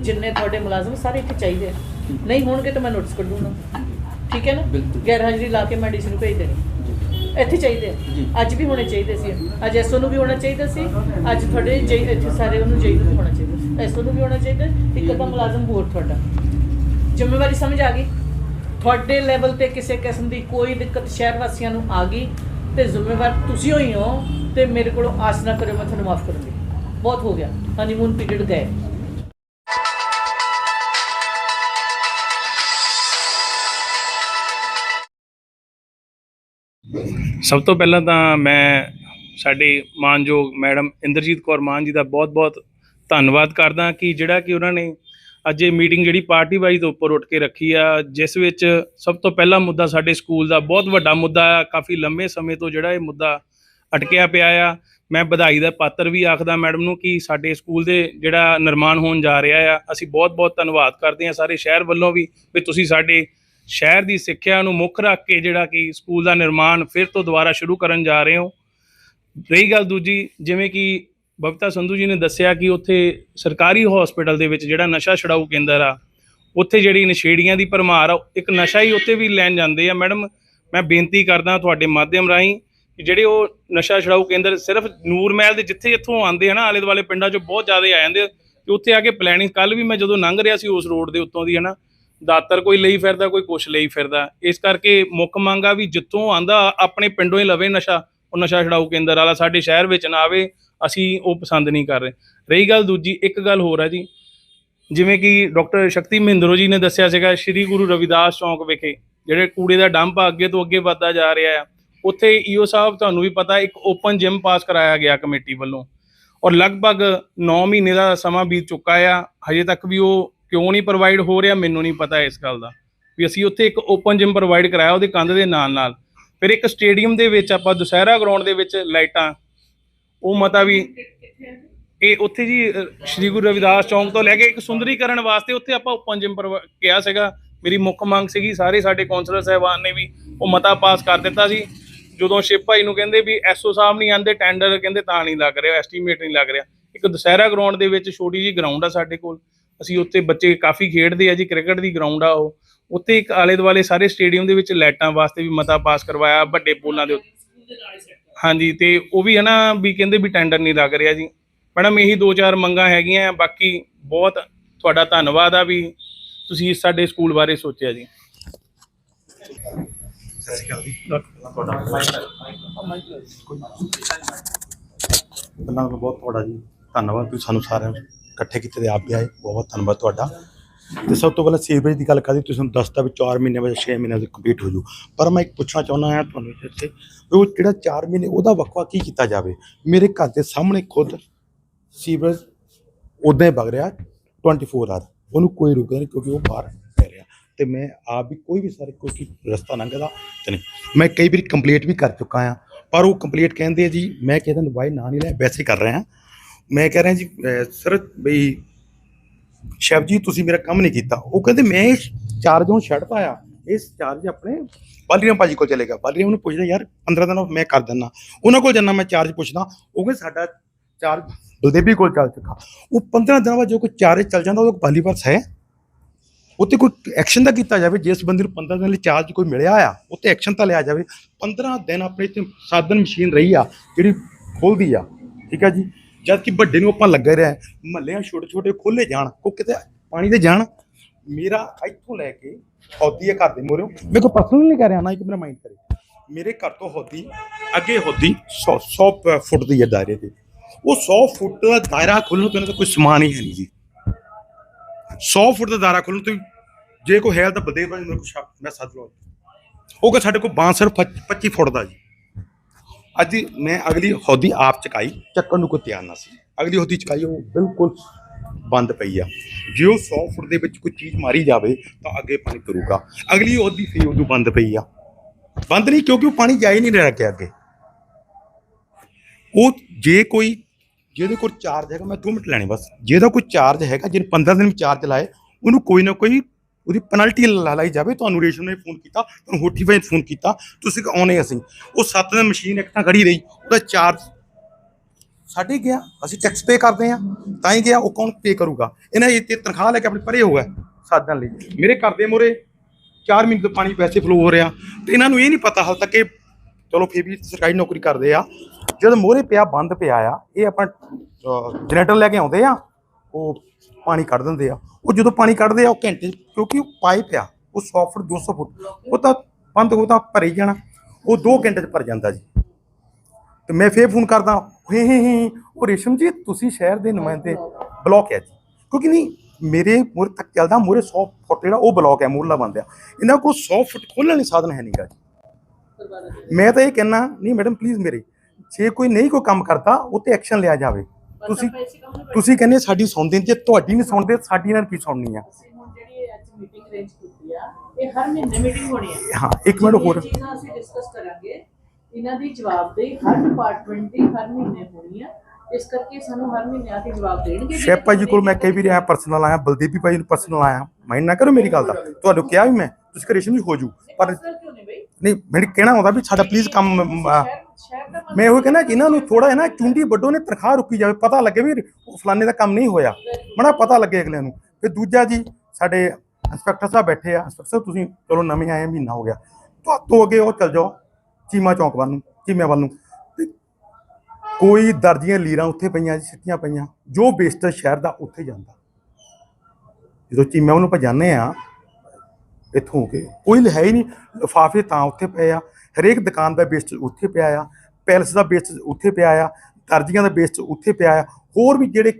ਜਿੰਨੇ ਤੁਹਾਡੇ ਮੁਲਾਜ਼ਮ ਸਾਰੇ ਇੱਥੇ ਚਾਹੀਦੇ ਆ। ਨਹੀਂ ਹੋਣਗੇ ਤਾਂ ਮੈਂ ਨੋਟਿਸ ਕਰ ਦੂੰਗਾ। ਠੀਕ ਹੈ ਨਾ? ਬਿਲਕੁਲ। ਗੈਰ ਹਾਜ਼ਰੀ ਲਾ ਕੇ ਮੈਂ ਡੀਸੀ ਨੂੰ ਭੇਜ ਦੇਣੀ। ਇੱਥੇ ਚਾਹੀਦੇ ਜੀ। ਆ ਅੱਜ ਵੀ ਹੋਣੇ ਚਾਹੀਦੇ ਸੀ। ਅੱਜ ਐਸਓ ਨੂੰ ਵੀ ਹੋਣਾ ਚਾਹੀਦਾ ਸੀ। ਅੱਜ ਤੁਹਾਡੇ ਜੇ ਇੱਥੇ ਸਾਰੇ ਉਹਨੂੰ ਜਈ ਨੂੰ ਵੀ ਹੋਣਾ ਚਾਹੀਦਾ ਸੀ। ਐਸਓ ਨੂੰ ਵੀ ਹੋਣਾ ਚਾਹੀਦਾ। ਇੱਕ ਅੱਧਾ ਮੁਲਾਜ਼ਮ ਹੋਰ ਤੁਹਾਡਾ। ਜ਼ਿੰਮੇਵਾਰੀ ਸਮਝ ਆ ਗਈ? ਤੁਹਾਡੇ ਲੈਵਲ ਤੇ ਕਿਸੇ ਕਿਸਮ ਦੀ ਕੋਈ ਦਿੱਕਤ ਸ਼ਹਿਰ ਵਾਸੀਆਂ ਨੂੰ ਆ ਗਈ ਤੇ ਜ਼ਿੰਮੇਵਾਰ ਤੁਸੀਂ ਹੋਈ ਹੋ ਤੇ ਮੇਰੇ ਕੋਲੋਂ ਆਸ ਨਾ ਕਰਿਓ ਮੈਂ ਤੁਹਾਨੂੰ ਮਾਫ ਕਰੂੰਗੀ। ਬਹੁਤ ਹੋ ਗਿਆ। ਹਨੀਮੂਨ ਪੀਰੀਅਡ ਗਏ। ਸਭ ਤੋਂ ਪਹਿਲਾਂ ਤਾਂ ਮੈਂ ਸਾਡੇ ਮਾਨਯੋਗ ਮੈਡਮ ਇੰਦਰਜੀਤ ਕੌਰ ਮਾਨ ਜੀ ਦਾ ਬਹੁਤ-ਬਹੁਤ ਧੰਨਵਾਦ ਕਰਦਾ ਕਿ ਜਿਹੜਾ ਕਿ ਉਹਨਾਂ ਨੇ ਅੱਜ ਇਹ ਮੀਟਿੰਗ ਜਿਹੜੀ ਪਾਰਟੀ ਵਾਈਜ਼ ਤੋਂ ਉੱਪਰ ਉੱਠ ਕੇ ਰੱਖੀ ਆ, ਜਿਸ ਵਿੱਚ ਸਭ ਤੋਂ ਪਹਿਲਾ ਮੁੱਦਾ ਸਾਡੇ ਸਕੂਲ ਦਾ ਬਹੁਤ ਵੱਡਾ ਮੁੱਦਾ ਆ, ਕਾਫੀ ਲੰਮੇ ਸਮੇਂ ਤੋਂ ਜਿਹੜਾ ਇਹ ਮੁੱਦਾ ਅਟਕਿਆ ਪਿਆ ਆ। ਮੈਂ ਵਧਾਈ ਦਾ ਪਾਤਰ ਵੀ ਆਖਦਾ ਮੈਡਮ ਨੂੰ ਕਿ ਸਾਡੇ ਸਕੂਲ ਦੇ ਜਿਹੜਾ ਨਿਰਮਾਣ ਹੋਣ ਜਾ ਰਿਹਾ ਆ, ਅਸੀਂ ਬਹੁਤ-ਬਹੁਤ ਧੰਨਵਾਦ ਕਰਦੇ ਹਾਂ ਸਾਰੇ ਸ਼ਹਿਰ ਵੱਲੋਂ ਵੀ ਵੀ ਤੁਸੀਂ ਸਾਡੇ ਸ਼ਹਿਰ ਦੀ ਸਿੱਖਿਆ ਨੂੰ ਮੁੱਖ ਰੱਖ ਕੇ ਜਿਹੜਾ ਕਿ ਸਕੂਲ ਦਾ ਨਿਰਮਾਣ ਫਿਰ ਤੋਂ ਦੁਬਾਰਾ ਸ਼ੁਰੂ ਕਰਨ ਜਾ ਰਹੇ ਹੋ। ਰਹੀ ਗੱਲ ਦੂਜੀ, ਜਿਵੇਂ ਕਿ ਬਬਤਾ ਸੰਧੂ ਜੀ ਨੇ ਦੱਸਿਆ ਕਿ ਉੱਥੇ ਸਰਕਾਰੀ ਹਸਪੀਟਲ ਦੇ ਵਿੱਚ ਜਿਹੜਾ ਨਸ਼ਾ ਛਡਾਊ ਕੇਂਦਰ ਆ, ਉੱਥੇ ਜਿਹੜੀ ਨਸ਼ੇੜੀਆਂ ਦੀ ਭਰਮਾਰ ਆ, ਇੱਕ ਨਸ਼ਾ ਹੀ ਉੱਥੇ ਵੀ ਲੈਣ ਜਾਂਦੇ ਆ। ਮੈਡਮ, ਮੈਂ ਬੇਨਤੀ ਕਰਦਾ ਤੁਹਾਡੇ ਮਾਧਿਅਮ ਰਾਹੀਂ ਕਿ ਜਿਹੜੇ ਉਹ ਨਸ਼ਾ ਛਡਾਊ ਕੇਂਦਰ ਸਿਰਫ ਨੂਰ ਮਹਿਲ ਦੇ ਜਿੱਥੇ ਜਿੱਥੋਂ ਆਉਂਦੇ ਆ ਨਾ, ਆਲੇ ਦੁਆਲੇ ਪਿੰਡਾਂ 'ਚੋਂ ਬਹੁਤ ਜ਼ਿਆਦਾ ਆ ਜਾਂਦੇ ਆ, ਤੇ ਉੱਥੇ ਆ ਕੇ ਪਲੈਨਿੰਗ ਕੱਲ ਵੀ ਮੈਂ ਜਦੋਂ ਲੰਘ ਰਿਹਾ ਸੀ ਉਸ ਰੋਡ ਦੇ ਉੱਤੋਂ ਦੀ, ਹਨਾ ਦਾਤਰ ਕੋਈ ਲਈ ਫਿਰਦਾ, ਕੋਈ ਕੁਛ ਲਈ ਫਿਰਦਾ। ਇਸ ਕਰਕੇ ਮੁੱਖ ਮੰਗ ਆ ਵੀ ਜਿੱਥੋਂ ਆਂਦਾ, ਆਪਣੇ ਪਿੰਡੋਂ ਹੀ ਲਵੇ ਨਸ਼ਾ, ਉਹ ਨਸ਼ਾ ਛਡਾਊ ਕੇਂਦਰ ਵਾਲਾ ਸਾਡੇ ਸ਼ਹਿਰ ਵਿੱਚ ਨਾ ਆਵੇ, ਅਸੀਂ ਉਹ ਪਸੰਦ ਨਹੀਂ ਕਰ ਰਹੇ। ਰਹੀ ਗੱਲ ਦੂਜੀ, ਇੱਕ ਗੱਲ ਹੋਰ ਹੈ ਜੀ। ਜਿਵੇਂ ਕਿ ਡਾਕਟਰ ਸ਼ਕਤੀ ਮਹਿੰਦਰੋ ਜੀ ਨੇ ਦੱਸਿਆ ਸੀਗਾ, ਸ੍ਰੀ ਗੁਰੂ ਰਵਿਦਾਸ ਚੌਂਕ ਵਿਖੇ, ਜਿਹੜੇ ਕੂੜੇ ਦਾ ਡੰਪ ਅੱਗੇ ਤੋਂ ਅੱਗੇ ਵੱਧਦਾ ਜਾ ਰਿਹਾ ਆ, ਉੱਥੇ ਈਓ ਸਾਹਿਬ ਤੁਹਾਨੂੰ ਵੀ ਪਤਾ, ਇੱਕ ਓਪਨ ਜਿਮ ਪਾਸ ਕਰਾਇਆ ਗਿਆ ਕਮੇਟੀ ਵੱਲੋਂ। ਔਰ ਲਗਭਗ 9 ਮਹੀਨੇ ਦਾ ਸਮਾਂ ਬੀਤ ਚੁੱਕਾ ਆ, ਹਜੇ ਤੱਕ ਵੀ ਉਹ ਕਿਉਂ ਨਹੀਂ ਪ੍ਰੋਵਾਈਡ ਹੋ ਰਿਹਾ, ਮੈਨੂੰ ਨਹੀਂ ਪਤਾ ਇਸ ਗੱਲ ਦਾ। ਵੀ ਅਸੀਂ ਉੱਥੇ ਇੱਕ ਓਪਨ ਜਿਮ ਪ੍ਰੋਵਾਈਡ ਕਰਾਇਆ ਉਹਦੇ ਕੰਧ ਦੇ ਨਾਲ ਨਾਲ। ਫਿਰ ਇੱਕ ਸਟੇਡੀਅਮ ਦੇ ਵਿੱਚ ਆਪਾਂ ਦੁਸਹਿਰਾ ਗਰਾਊਂਡ ਦੇ ਵਿੱਚ ਲਾਈਟਾਂ, ਉਹ ਮਤਾ ਵੀ ਇਹ ਉੱਥੇ ਜੀ ਸ਼੍ਰੀ ਗੁਰੂ ਰਵਿਦਾਸ ਚੌਂਕ ਤੋਂ ਲੈ ਕੇ ਇੱਕ ਸੁੰਦਰੀਕਰਨ ਵਾਸਤੇ ਉੱਥੇ ਆਪਾਂ ਓਪਨ ਜਿਮ ਕਿਹਾ ਸੀਗਾ। ਮੇਰੀ ਮੁੱਖ ਮੰਗ ਸੀਗੀ, ਸਾਰੇ ਸਾਡੇ ਕੌਂਸਲਰ ਸਾਹਿਬਾਨ ਨੇ ਵੀ ਉਹ ਮਤਾ ਪਾਸ ਕਰ ਦਿੱਤਾ ਸੀ। ਜਦੋਂ ਸ਼ਿਵ ਭਾਈ ਨੂੰ ਕਹਿੰਦੇ ਵੀ ਐਸਓ ਸਾਹਿਬ ਨਹੀਂ ਆਂਦੇ ਟੈਂਡਰ ਕਹਿੰਦੇ ਤਾਂ ਨਹੀਂ ਲੱਗ ਰਿਹਾ ਐਸਟੀਮੇਟ ਨਹੀਂ ਲੱਗ ਰਿਹਾ। ਇੱਕ ਦੁਸਹਿਰਾ ਗਰਾਊਂਡ ਦੇ ਵਿੱਚ ਛੋਟੀ ਜੀ ਗਰਾਊਂਡ ਆ ਸਾਡੇ ਕੋਲ। ਅਸੀਂ ਉੱਥੇ ਬੱਚੇ ਕਾਫੀ ਖੇਡਦੇ ਆ ਜੀ ਕ੍ਰਿਕਟ ਦੀ ਗਰਾਊਂਡ ਆ ਉਹ। ਉੱਥੇ ਇੱਕ ਆਲੇ ਦੁਆਲੇ ਸਾਰੇ ਸਟੇਡੀਅਮ ਦੇ ਵਿੱਚ ਲਾਈਟਾਂ ਵਾਸਤੇ ਵੀ ਮਤਾ ਪਾਸ ਕਰਵਾਇਆ ਵੱਡੇ ਪੋਲਾਂ ਦੇ ਉੱਤੇ। ਹਾਂਜੀ ਤੇ ਉਹ ਵੀ ਹੈ ਨਾ ਵੀ ਕਹਿੰਦੇ ਵੀ ਟੈਂਡਰ ਨਹੀਂ ਲੱਗ ਰਿਹਾ ਜੀ। ਮੈਡਮ ਇਹੀ ਦੋ ਚਾਰ ਮੰਗਾਂ ਹੈਗੀਆਂ ਆ, ਬਾਕੀ ਬਹੁਤ ਤੁਹਾਡਾ ਧੰਨਵਾਦ ਆ ਵੀ ਤੁਸੀਂ ਸਾਡੇ ਸਕੂਲ ਬਾਰੇ ਸੋਚਿਆ ਜੀ। ਪਹਿਲਾਂ ਤਾਂ ਬਹੁਤ ਤੁਹਾਡਾ ਜੀ ਧੰਨਵਾਦ ਤੁਸੀਂ ਸਾਨੂੰ ਸਾਰਿਆਂ ਨੂੰ ਇਕੱਠੇ ਕੀਤੇ ਤੇ ਆਪ ਵੀ ਆਏ। ਬਹੁਤ ਬਹੁਤ ਧੰਨਵਾਦ ਤੁਹਾਡਾ। ਤੇ ਸਭ ਤੋਂ ਪਹਿਲਾਂ ਸੀਵਰੇਜ ਦੀ ਗੱਲ ਕਰਦੀ ਤੁਸੀਂ ਸਾਨੂੰ ਦੱਸਤਾ ਵੀ 4 ਮਹੀਨੇ ਬਾਅਦ 6 ਮਹੀਨੇ ਦੀ ਕੰਪਲੀਟ ਹੋ ਜੂ ਪਰ ਮੈਂ ਇੱਕ ਪੁੱਛਣਾ ਚਾਹੁੰਦਾ ਹਾਂ ਤੁਹਾਨੂੰ ਇੱਥੇ ਵੀ ਉਹ ਜਿਹੜਾ 4 ਮਹੀਨੇ, ਉਹਦਾ ਵਕਵਾ ਕੀ ਕੀਤਾ ਜਾਵੇ? ਮੇਰੇ ਘਰ ਦੇ ਸਾਹਮਣੇ ਖੁਦ ਸੀਵਰੇਜ ਉਦਾਂ ਹੀ ਵਗ ਰਿਹਾ 24 ਆਰ ਉਹਨੂੰ ਕੋਈ ਰੁਕਦਾ ਨਹੀਂ ਕਿਉਂਕਿ ਉਹ ਬਾਹਰ ਪੈ ਰਿਹਾ। ਤੇ ਮੈਂ ਆਪ ਵੀ ਕੋਈ ਵੀ ਸਾਰੇ ਕੋਈ ਰਸਤਾ ਲੰਘਦਾ ਤੇ ਨਹੀਂ। ਮੈਂ ਕਈ ਵਾਰੀ ਕੰਪਲੀਟ ਵੀ ਕਰ ਚੁੱਕਾ ਆ ਪਰ ਉਹ ਕੰਪਲੀਟ ਕਹਿੰਦੇ ਆ ਜੀ, ਮੈਂ ਕਹਿੰਦਾ ਦਵਾਈ ਨਾ ਨਹੀਂ ਲੈ ਵੈਸੇ ਕਰ ਰਿਹਾ ਮੈਂ ਕਹਿ ਰਿਹਾ ਜੀ ਸਰ, ਬਈ ਸ਼ਿਵ ਜੀ, ਤੁਸੀਂ ਮੇਰਾ ਕੰਮ ਨਹੀਂ ਕੀਤਾ। ਉਹ ਕਹਿੰਦੇ, ਮੈਂ ਇਸ ਚਾਰਜ ਨੂੰ ਛੱਡਤਾ ਆ ਇਸ ਚਾਰਜ ਆਪਣੇ ਬਾਲੀਰਾਮ ਭਾਜੀ ਕੋਲ ਚਲੇਗਾ ਬਾਲੀਰਾਮ ਨੂੰ ਪੁੱਛਦਾ, ਯਾਰ 15 ਦਿਨ ਮੈਂ ਕਰ ਦਿੰਦਾ। ਉਹਨਾਂ ਕੋਲ ਜੰਨਾ ਮੈਂ ਚਾਰਜ ਪੁੱਛਦਾ। ਉਹ ਕਹਿੰਦੇ, ਸਾਡਾ ਚਾਰਜ ਬਲਦੇਵੀ ਕੋਲ ਚੱਲ ਚੁੱਕਾ। ਉਹ 15 ਦਿਨਾਂ ਬਾਅਦ ਜੋ ਕੋਈ ਚਾਰਜ ਚੱਲ ਜਾਂਦਾ, ਉਹਦਾ ਬਾਲੀ ਪਾਸ ਹੈ। ਉੱਤੇ ਕੋਈ ਐਕਸ਼ਨ ਤਾਂ ਕੀਤਾ ਜਾਵੇ ਜਿਸ ਬੰਦੇ ਨੂੰ 15 ਦਿਨ ਲਈ ਚਾਰਜ ਕੋਈ ਮਿਲਿਆ ਆ ਉੱਤੇ ਐਕਸ਼ਨ ਤਾਂ ਲਿਆ ਜਾਵੇ। 15 ਦਿਨ ਆਪਣੇ ਇੱਥੇ ਸਾਧਨ ਮਸ਼ੀਨ ਰਹੀ ਆ, ਜਿਹੜੀ ਖੋਲਦੀ ਆ। ਠੀਕ ਆ ਜੀ? ਜਦ ਕਿ ਵੱਡੇ ਨੂੰ ਆਪਾਂ ਲੱਗ ਰਿਹਾ ਮਹੱਲਿਆਂ ਛੋਟੇ ਛੋਟੇ ਖੋਲੇ ਜਾਣ ਕੋ ਕਿਤੇ ਪਾਣੀ ਦੇ ਜਾਣ। ਮੇਰਾ ਇੱਥੋਂ ਲੈ ਕੇ ਹੌਦੀ ਹੈ ਘਰ ਦੇ ਮੋਰਿਓ, ਮੇਰੇ ਕੋ ਪਰਸਨਲ ਨਹੀਂ ਕਰ ਰਿਹਾ ਨਾ, ਇੱਕ ਮੇਰਾ ਮਾਈਂਡ ਕਰੇ। ਮੇਰੇ ਘਰ ਤੋਂ ਹੌਦੀ, ਅੱਗੇ ਹੌਦੀ 100 100 ਫੁੱਟ ਦੀ ਹੈ ਦਾਇਰੇ ਤੇ। ਉਹ 100 ਫੁੱਟ ਦਾ ਦਾਇਰਾ ਖੋਲਣ ਤੋਂ ਇਹਨਾਂ ਦਾ ਕੋਈ ਸਮਾਨ ਹੀ ਹੈ ਨਹੀਂ ਜੀ। 100 ਫੁੱਟ ਦਾ ਦਾਇਰਾ ਖੋਲਣ ਤੋਂ ਜੇ ਕੋਈ ਹੈ ਤਾਂ ਬਦੇ ਮੇਰੇ ਕੋਲ ਮੈਂ ਸੱਦ ਲਓ। ਉਹ ਕਿ ਸਾਡੇ ਕੋਲ ਬਾਂਸਰ ਸਿਰਫ 25 ਫੁੱਟ ਦਾ ਜੀ। ਅੱਜ ਮੈਂ ਅਗਲੀ ਹੌਦੀ ਆਪ ਚਕਾਈ, ਚੱਕਣ ਨੂੰ ਕੋਈ ਤਿਆਰ ਨਾ ਸੀ। ਅਗਲੀ ਹੌਦੀ ਚਕਾਈ, ਉਹ ਬਿਲਕੁਲ ਬੰਦ ਪਈ ਆ। ਜੇ ਉਹ 100 ਫੁੱਟ ਦੇ ਵਿੱਚ ਕੋਈ ਚੀਜ਼ ਮਾਰੀ ਜਾਵੇ, ਤਾਂ ਅੱਗੇ ਪਾਣੀ ਤੁਰੂਗਾ। ਅਗਲੀ ਹੌਦੀ ਫੇਰ ਉਦੋਂ ਬੰਦ ਪਈ ਆ। ਬੰਦ ਨਹੀਂ, ਕਿਉਂਕਿ ਉਹ ਪਾਣੀ ਜਾ ਹੀ ਨਹੀਂ ਰਿਹਾ ਕਿ ਅੱਗੇ। ਉਹ ਜੇ ਕੋਈ ਜਿਹਦੇ ਕੋਲ ਚਾਰਜ ਹੈਗਾ, ਮੈਂ 2 ਮਿੰਟ ਲੈਣੇ ਬਸ। ਜਿਹਦਾ ਕੋਈ ਚਾਰਜ ਹੈਗਾ, ਜਿਹਨੇ 15 ਦਿਨ ਚਾਰਜ ਲਾਏ, ਉਹਨੂੰ ਕੋਈ ਨਾ ਕੋਈ ਉਹਦੀ ਪੈਨਲਟੀ ਲਾ ਲਈ ਜਾਵੇ, ਤੁਹਾਨੂੰ ਰੇਸ਼ਮ ਨੇ ਫੋਨ ਕੀਤਾ, ਤੁਹਾਨੂੰ ਹੋਟੀ ਨੇ ਫੋਨ ਕੀਤਾ, ਤੁਸੀਂ ਆਉਣੇ ਅਸੀਂ? ਉਹ ਸੱਤ ਦਿਨ ਮਸ਼ੀਨ ਇੱਕ ਤਾਂ ਖੜੀ ਰਹੀ, ਉਹਦਾ ਚਾਰਜ ਸਾਡੇ ਗਿਆ, ਅਸੀਂ ਟੈਕਸ ਪੇ ਕਰਦੇ ਆ ਤਾਂ ਹੀ ਗਿਆ, ਉਹ ਕੌਣ ਪੇ ਕਰੂਗਾ? ਇਹਨਾਂ ਇਹ ਤੇ ਤਨਖਾਹ ਲੈ ਕੇ ਆਪਣੇ ਪਰੇ ਹੋਗਾ ਸਾਧਨ ਲਈ। ਮੇਰੇ ਘਰ ਦੇ ਮੋਰੇ 4 ਮਹੀਨੇ ਤੋਂ ਪਾਣੀ ਪੈਸੇ ਫਲੋ ਹੋ ਰਿਹਾ, ਤੇ ਇਹਨਾਂ ਨੂੰ ਇਹ ਨਹੀਂ ਪਤਾ ਹਾਲ ਤੱਕ ਕਿ ਚਲੋ ਫੇਰ ਵੀ ਸਰਕਾਰੀ ਨੌਕਰੀ ਕਰਦੇ ਆ। ਜਦ ਮੋਰੇ ਪਿਆ, ਬੰਦ ਪਿਆ ਆ, ਇਹ ਆਪਾਂ ਜਨਰੇਟਰ ਲੈ ਕੇ ਆਉਂਦੇ ਆ, ਉਹ ਪਾਣੀ ਕੱਢ ਦਿੰਦੇ ਆ। ਉਹ ਜਦੋਂ ਪਾਣੀ ਕੱਢਦੇ ਆ, ਉਹ ਘੰਟੇ ਕਿਉਂਕਿ ਉਹ ਪਾਈਪ ਆ, ਉਹ 100 ਫੁੱਟ 200 ਫੁੱਟ, ਉਹ ਤਾਂ ਬੰਦ ਹੋ ਤਾਂ ਭਰੇ ਹੀ ਜਾਣਾ। ਉਹ 2 ਘੰਟੇ 'ਚ ਭਰ ਜਾਂਦਾ ਜੀ। ਤੇ ਮੈਂ ਫੇਰ ਫੋਨ ਕਰਦਾ, ਹੇ ਹੇ ਹੇ, ਉਹ ਰੇਸ਼ਮ ਜੀ, ਤੁਸੀਂ ਸ਼ਹਿਰ ਦੇ ਨੁਮਾਇੰਦੇ ਬਲੌਕ ਹੈ ਜੀ। ਕਿਉਂਕਿ ਨਹੀਂ, ਮੇਰੇ ਮੂਹਰੇ ਤੱਕ ਚੱਲਦਾ, ਮੂਹਰੇ 100 ਫੁੱਟ ਜਿਹੜਾ ਉਹ ਬਲੌਕ ਹੈ ਮੂਹਰਲਾ ਬੰਦਿਆ ਇਹਨਾਂ ਕੋਲ 100 ਫੁੱਟ ਖੋਲ੍ਹਣ ਲਈ ਸਾਧਨ ਹੈ ਨਹੀਂਗਾ ਜੀ। ਮੈਂ ਤਾਂ ਇਹ ਕਹਿਣਾ, ਨਹੀਂ, ਮੈਡਮ ਪਲੀਜ਼ ਮੇਰੇ, ਜੇ ਕੋਈ ਨਹੀਂ ਕੋਈ ਕੰਮ ਕਰਦਾ, ਉਹ ਤੇ ਐਕਸ਼ਨ ਲਿਆ ਜਾਵੇ। ਤੁਸੀਂ ਤੁਸੀਂ ਕਹਿੰਦੇ ਸਾਡੀ ਸੁਣਦੇ ਜੇ ਤੁਹਾਡੀ ਨਹੀਂ ਸੁਣਦੇ ਸਾਡੀ ਨਾਲ ਕੀ ਸੁਣਨੀ ਆ? ਇਹ ਹਰ ਮਹੀਨੇ ਮੀਟਿੰਗ ਹੋਣੀ ਹੈ ਹਾਂ ਇੱਕ ਮਿੰਟ ਹੋਰ। ਚੀਜ਼ਾਂ ਅਸੀਂ ਡਿਸਕਸ ਕਰਾਂਗੇ ਇਹਨਾਂ ਦੀ ਜਵਾਬਦੇਹੀ ਹਰ ਡਿਪਾਰਟਮੈਂਟ ਦੀ ਹਰ ਮਹੀਨੇ ਹੋਣੀ ਆ। ਇਸ ਕਰਕੇ ਸਾਨੂੰ ਹਰ ਮਹੀਨੇ ਆ ਕੇ ਜਵਾਬ ਦੇਣਗੇ ਸ਼ੈਫ ਭਾਈ ਜੀ ਕੋਲ ਮੈਂ ਕਈ ਵੀ ਰਿਹਾ ਪਰਸਨਲ ਆਇਆ ਬਲਦੀਪ ਭਾਈ ਨੂੰ ਪਰਸਨਲ ਆਇਆ। ਮਾਈਂਡ ਨਾ ਕਰੋ ਮੇਰੀ ਗੱਲ ਦਾ। ਤੁਹਾਨੂੰ ਕਿਹਾ ਵੀ ਮੈਂ ਤੁਸੀਂ ਕ੍ਰਿਸ਼ਨ ਵੀ ਹੋ ਜੂ ਪਰ ਨਹੀਂ ਮੈਨੂੰ ਕਹਿਣਾ ਹੁੰਦਾ ਵੀ ਸਾਡਾ ਪਲੀਜ਼ ਕੰਮ ਮੈਂ ਉਹ ਕਹਿੰਦਾ ਕਿ ਨੂੰ ਥੋੜਾ ਹੈ ਨਾ ਚੁੰਡੀ ਵੱਡੋ ਨੇ ਤਨਖਾਹ ਰੁਕੀ ਜਾਵੇ, ਪਤਾ ਲੱਗੇ ਵੀ ਫਲਾਣੇ ਦਾ ਕੰਮ ਨਹੀਂ ਹੋਇਆ। ਮੜਾ ਪਤਾ ਲੱਗੇ ਅਗਲੇ ਨੂੰ। ਫਿਰ ਦੂਜਾ ਜੀ, ਸਾਡੇ ਇੰਸਪੈਕਟਰ ਸਾਹਿਬ ਬੈਠੇ ਆ। ਇੰਸਪੈਕਟਰ ਸਾਹਿਬ, ਤੁਸੀਂ ਚਲੋ ਨਵੇਂ ਆਏ, ਮਹੀਨਾ ਹੋ ਗਿਆ। ਤੋਂ ਅੱਗੇ ਉਹ ਚੱਲ ਜਾਓ, ਚੀਮਾ ਚੌਂਕ ਵੱਲ ਨੂੰ ਚੀਮੇ ਵੱਲ ਨੂੰ। ਕੋਈ ਦਰਜੀਆਂ ਲੀਰਾਂ ਉੱਥੇ ਪਈਆਂ ਜੀ, ਸਿੱਟੀਆਂ ਪਈਆਂ। ਜੋ ਵੇਸਟ ਸ਼ਹਿਰ ਦਾ ਉੱਥੇ ਜਾਂਦਾ। ਜਦੋਂ ਚੀਮੇ ਨੂੰ ਭਜਾਨੇ ਆ, ਇੱਥੋਂ ਕੇ। ਕੋਈ ਹੈ ਹੀ ਨਹੀਂ, ਲਿਫਾਫੇ ਤਾਂ ਉੱਥੇ ਪਏ ਆ। ਹਰੇਕ ਦੁਕਾਨ ਦਾ ਵੇਸਟ ਉੱਥੇ ਪਿਆ ਆ ਪੈਲਸ ਦਾ ਵੇਸਟ ਉੱਥੇ ਪਿਆ ਆ, ਦਰਜੀਆਂ ਦਾ ਵੇਸਟ ਉੱਥੇ ਪਿਆ ਆ, ਹੋਰ ਵੀ ਜਿਹੜੇ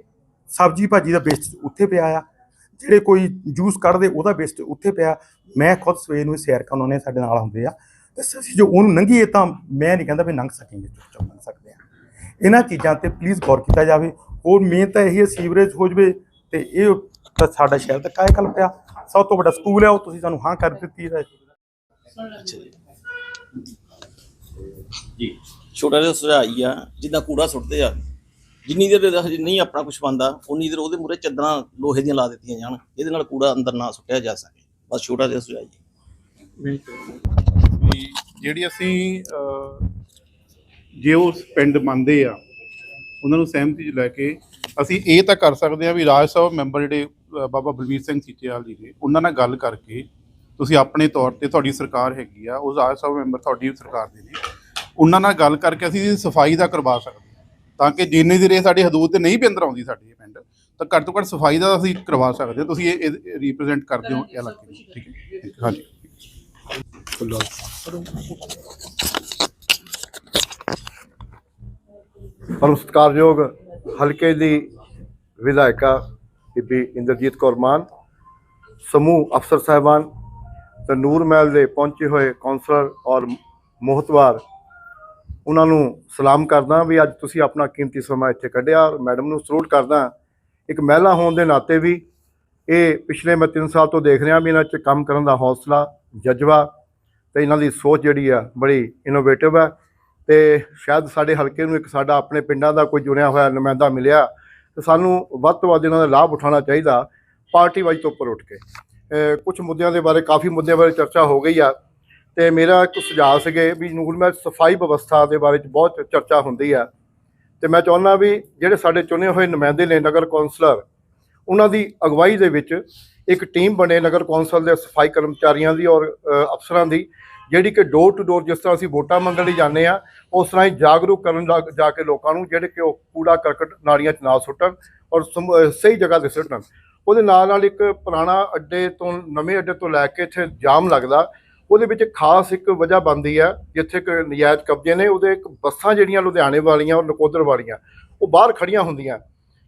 ਸਬਜੀ ਭਾਜੀ ਦਾ ਵੇਸਟ ਉੱਥੇ ਪਿਆ ਆ, ਜਿਹੜੇ ਕੋਈ ਜੂਸ ਕੱਢਦੇ ਉਹਦਾ ਵੇਸਟ ਉੱਥੇ ਪਿਆ ਮੈਂ ਖੁਦ ਸਵੇਰ ਨੂੰ ਸੈਰ ਕਰਨ ਉਹਨੇ ਸਾਡੇ ਨਾਲ ਹੁੰਦੇ ਆ। ਤੇ ਅਸੀਂ ਜੋ ਉਹਨੂੰ ਲੰਘੀਏ ਤਾਂ ਮੈਂ ਨਹੀਂ ਕਹਿੰਦਾ ਵੀ ਲੰਘ ਸਕਾਂਗੇ ਚੁੱਪ ਲੰਘ ਸਕਦੇ ਆ। ਇਹਨਾਂ ਚੀਜ਼ਾਂ ਤੇ ਪਲੀਜ਼ ਗੌਰ ਕੀਤਾ ਜਾਵੇ। ਹੋਰ ਮੇਨ ਤਾਂ ਇਹੀ ਹੈ ਸੀਵਰੇਜ ਹੋ ਜਵੇ ਤੇ ਇਹ ਤਾਂ ਸਾਡਾ ਸ਼ਹਿਰ ਦਾ ਕਾਇਆ ਕਲ ਪਿਆ ਸਭ ਤੋਂ ਵੱਡਾ ਸਕੂਲ ਹੈ ਉਹ ਤੁਸੀਂ ਸਾਨੂੰ ਹਾਂ ਕਰ ਦਿੱਤੀ ਹੈ। ਜੀ। ਛੋਟਾ ਜਿਹਾ ਸੁਝਾਅ ਆ, ਜਿੱਦਾਂ ਕੂੜਾ ਸੁੱਟਦੇ ਆ, ਜਿੰਨੀ ਦੇਰ ਦੇ ਹਜੇ ਨਹੀਂ ਆਪਣਾ ਕੁਝ ਬੰਦਾ ਉਨੀ ਦੇਰ ਉਹਦੇ ਮੂਰੇ ਚੱਦਰਾਂ, ਲੋਹੇ ਦੀਆਂ ਲਾ ਦਿੱਤੀਆਂ ਜਾਣ, ਇਹਦੇ ਨਾਲ ਕੂੜਾ ਅੰਦਰ ਨਾ ਸੁੱਟਿਆ ਜਾ ਸਕੇ। ਬਸ ਛੋਟਾ ਜਿਹਾ ਸੁਝਾਅ ਜੀ ਜਿਹੜੀ ਅਸੀਂ ਜੇ ਉਸ ਪਿੰਡ ਮੰਨਦੇ ਆ, ਉਹਨਾਂ ਨੂੰ ਸਹਿਮਤੀ 'ਚ ਲੈ ਕੇ ਅਸੀਂ ਇਹ ਤਾਂ ਕਰ ਸਕਦੇ ਆ ਵੀ ਰਾਜ ਸਭਾ ਮੈਂਬਰ ਜਿਹੜੇ ਬਾਬਾ ਬਲਵੀਰ ਸਿੰਘ ਸੀਚੇਵਾਲ ਜੀ ਦੇ ਉਹਨਾਂ ਨਾਲ ਗੱਲ ਕਰਕੇ ਤੁਸੀਂ ਆਪਣੇ ਤੌਰ ਤੇ ਤੁਹਾਡੀ ਸਰਕਾਰ ਹੈਗੀ ਆ, ਉਹ ਰਾਜ ਸਭਾ ਮੈਂਬਰ ਤੁਹਾਡੀ ਸਰਕਾਰ ਦੇ ਨੇ, ਉਹਨਾਂ ਨਾਲ ਗੱਲ ਕਰਕੇ ਅਸੀਂ ਸਫ਼ਾਈ ਦਾ ਕਰਵਾ ਸਕਦੇ ਤਾਂ ਕਿ ਜਿੰਨੀ ਦੇਰ ਇਹ ਸਾਡੀ ਹਦੂਦ ਤੇ ਨਹੀਂ ਵੀ ਅੰਦਰ ਆਉਂਦੀ ਸਾਡੇ ਪਿੰਡ, ਤਾਂ ਘੱਟ ਤੋਂ ਘੱਟ ਸਫ਼ਾਈ ਦਾ ਅਸੀਂ ਕਰਵਾ ਸਕਦੇ ਹਾਂ। ਤੁਸੀਂ ਇਹ ਰਿਪਰੈਜ਼ੈਂਟ ਕਰਦੇ ਹੋ ਇਲਾਕੇ ਨੂੰ। ਠੀਕ ਹੈ ਹਾਂਜੀ। ਪਰਮ ਸਤਿਕਾਰਯੋਗ ਹਲਕੇ ਦੀ ਵਿਧਾਇਕਾ ਬੀਬੀ ਇੰਦਰਜੀਤ ਕੌਰ ਮਾਨ, ਸਮੂਹ ਅਫਸਰ ਸਾਹਿਬਾਨ ਤੇ ਨੂਰ ਮਹਿਲ ਦੇ ਪਹੁੰਚੇ ਹੋਏ ਕੌਂਸਲਰ ਔਰ ਮੋਹਤਵਾਰ, ਉਹਨਾਂ ਨੂੰ ਸਲਾਮ ਕਰਦਾ ਵੀ ਅੱਜ ਤੁਸੀਂ ਆਪਣਾ ਕੀਮਤੀ ਸਮਾਂ ਇੱਥੇ ਕੱਢਿਆ ਔਰ ਮੈਡਮ ਨੂੰ ਸਲੂਟ ਕਰਦਾ। ਇੱਕ ਮਹਿਲਾ ਹੋਣ ਦੇ ਨਾਤੇ ਵੀ ਇਹ ਪਿਛਲੇ ਮੈਂ 3 ਸਾਲ ਤੋਂ ਦੇਖ ਰਿਹਾ ਵੀ ਇਹਨਾਂ 'ਚ ਕੰਮ ਕਰਨ ਦਾ ਹੌਸਲਾ, ਜਜ਼ਬਾ ਤੇ ਇਹਨਾਂ ਦੀ ਸੋਚ ਜਿਹੜੀ ਆ ਬੜੀ ਇਨੋਵੇਟਿਵ ਹੈ ਤੇ ਸ਼ਾਇਦ ਸਾਡੇ ਹਲਕੇ ਨੂੰ ਇੱਕ ਸਾਡਾ ਆਪਣੇ ਪਿੰਡਾਂ ਦਾ ਕੋਈ ਜੁੜਿਆ ਹੋਇਆ ਨੁਮਾਇੰਦਾ ਮਿਲਿਆ ਤੇ ਸਾਨੂੰ ਵੱਧ ਤੋਂ ਵੱਧ ਇਹਨਾਂ ਦਾ ਲਾਭ ਉਠਾਉਣਾ ਚਾਹੀਦਾ, ਪਾਰਟੀ ਵਾਈਜ਼ ਤੋਂ ਉੱਪਰ ਉੱਠ ਕੇ। ਕੁਝ ਮੁੱਦਿਆਂ ਦੇ ਬਾਰੇ, ਕਾਫੀ ਮੁੱਦਿਆਂ ਬਾਰੇ ਚਰਚਾ ਹੋ ਗਈ ਆ। ਤੇ ਮੇਰਾ ਇੱਕ ਸੁਝਾਅ ਸੀਗੇ ਵੀ ਨੂਰ ਸਫ਼ਾਈ ਵਿਵਸਥਾ ਦੇ ਬਾਰੇ ਚ ਬਹੁਤ ਚਰਚਾ ਹੁੰਦੀ ਆ। ਤੇ ਮੈਂ ਚਾਹੁੰਦਾ ਵੀ ਜਿਹੜੇ ਸਾਡੇ ਚੁਣੇ ਹੋਏ ਨੁਮਾਇੰਦੇ ਨੇ ਨਗਰ ਕੌਂਸਲਰ, ਉਹਨਾਂ ਦੀ ਅਗਵਾਈ ਦੇ ਵਿੱਚ ਇੱਕ ਟੀਮ ਬਣੇ ਨਗਰ ਕੌਂਸਲ ਦੇ ਸਫ਼ਾਈ ਕਰਮਚਾਰੀਆਂ ਦੀ ਔਰ ਅਫਸਰਾਂ ਦੀ, ਜਿਹੜੀ ਕਿ ਡੋਰ ਟੂ ਡੋਰ ਜਿਸ ਤਰ੍ਹਾਂ ਅਸੀਂ ਵੋਟਾਂ ਮੰਗਣ ਲਈ ਜਾਂਦੇ ਆ, ਉਸ ਤਰ੍ਹਾਂ ਹੀ ਜਾਗਰੂਕ ਕਰਨ ਲੱਗ ਜਾ ਕੇ ਲੋਕਾਂ ਨੂੰ, ਜਿਹੜੇ ਕਿ ਉਹ ਕੂੜਾ ਕਰਕਟ ਨਾਲੀਆਂ 'ਚ ਨਾ ਸੁੱਟਣ ਔਰ ਸਮ- ਸਹੀ ਜਗ੍ਹਾ ਤੇ ਸੁੱਟਣ। ਉਹਦੇ ਨਾਲ ਨਾਲ ਇੱਕ ਪੁਰਾਣਾ ਅੱਡੇ ਤੋਂ, ਨਵੇਂ ਅੱਡੇ ਤੋਂ ਲੈ ਕੇ ਇੱਥੇ ਜਾਮ ਲੱਗਦਾ। ਉਹਦੇ ਵਿੱਚ ਖਾਸ ਇੱਕ ਵਜ੍ਹਾ ਬਣਦੀ ਆ, ਜਿੱਥੇ ਕਿ ਨਜਾਇਜ਼ ਕਬਜ਼ੇ ਨੇ, ਉਹਦੇ ਇੱਕ ਬੱਸਾਂ ਜਿਹੜੀਆਂ ਲੁਧਿਆਣੇ ਵਾਲੀਆਂ ਔਰ ਨਕੋਦਰ ਵਾਲੀਆਂ, ਉਹ ਬਾਹਰ ਖੜੀਆਂ ਹੁੰਦੀਆਂ।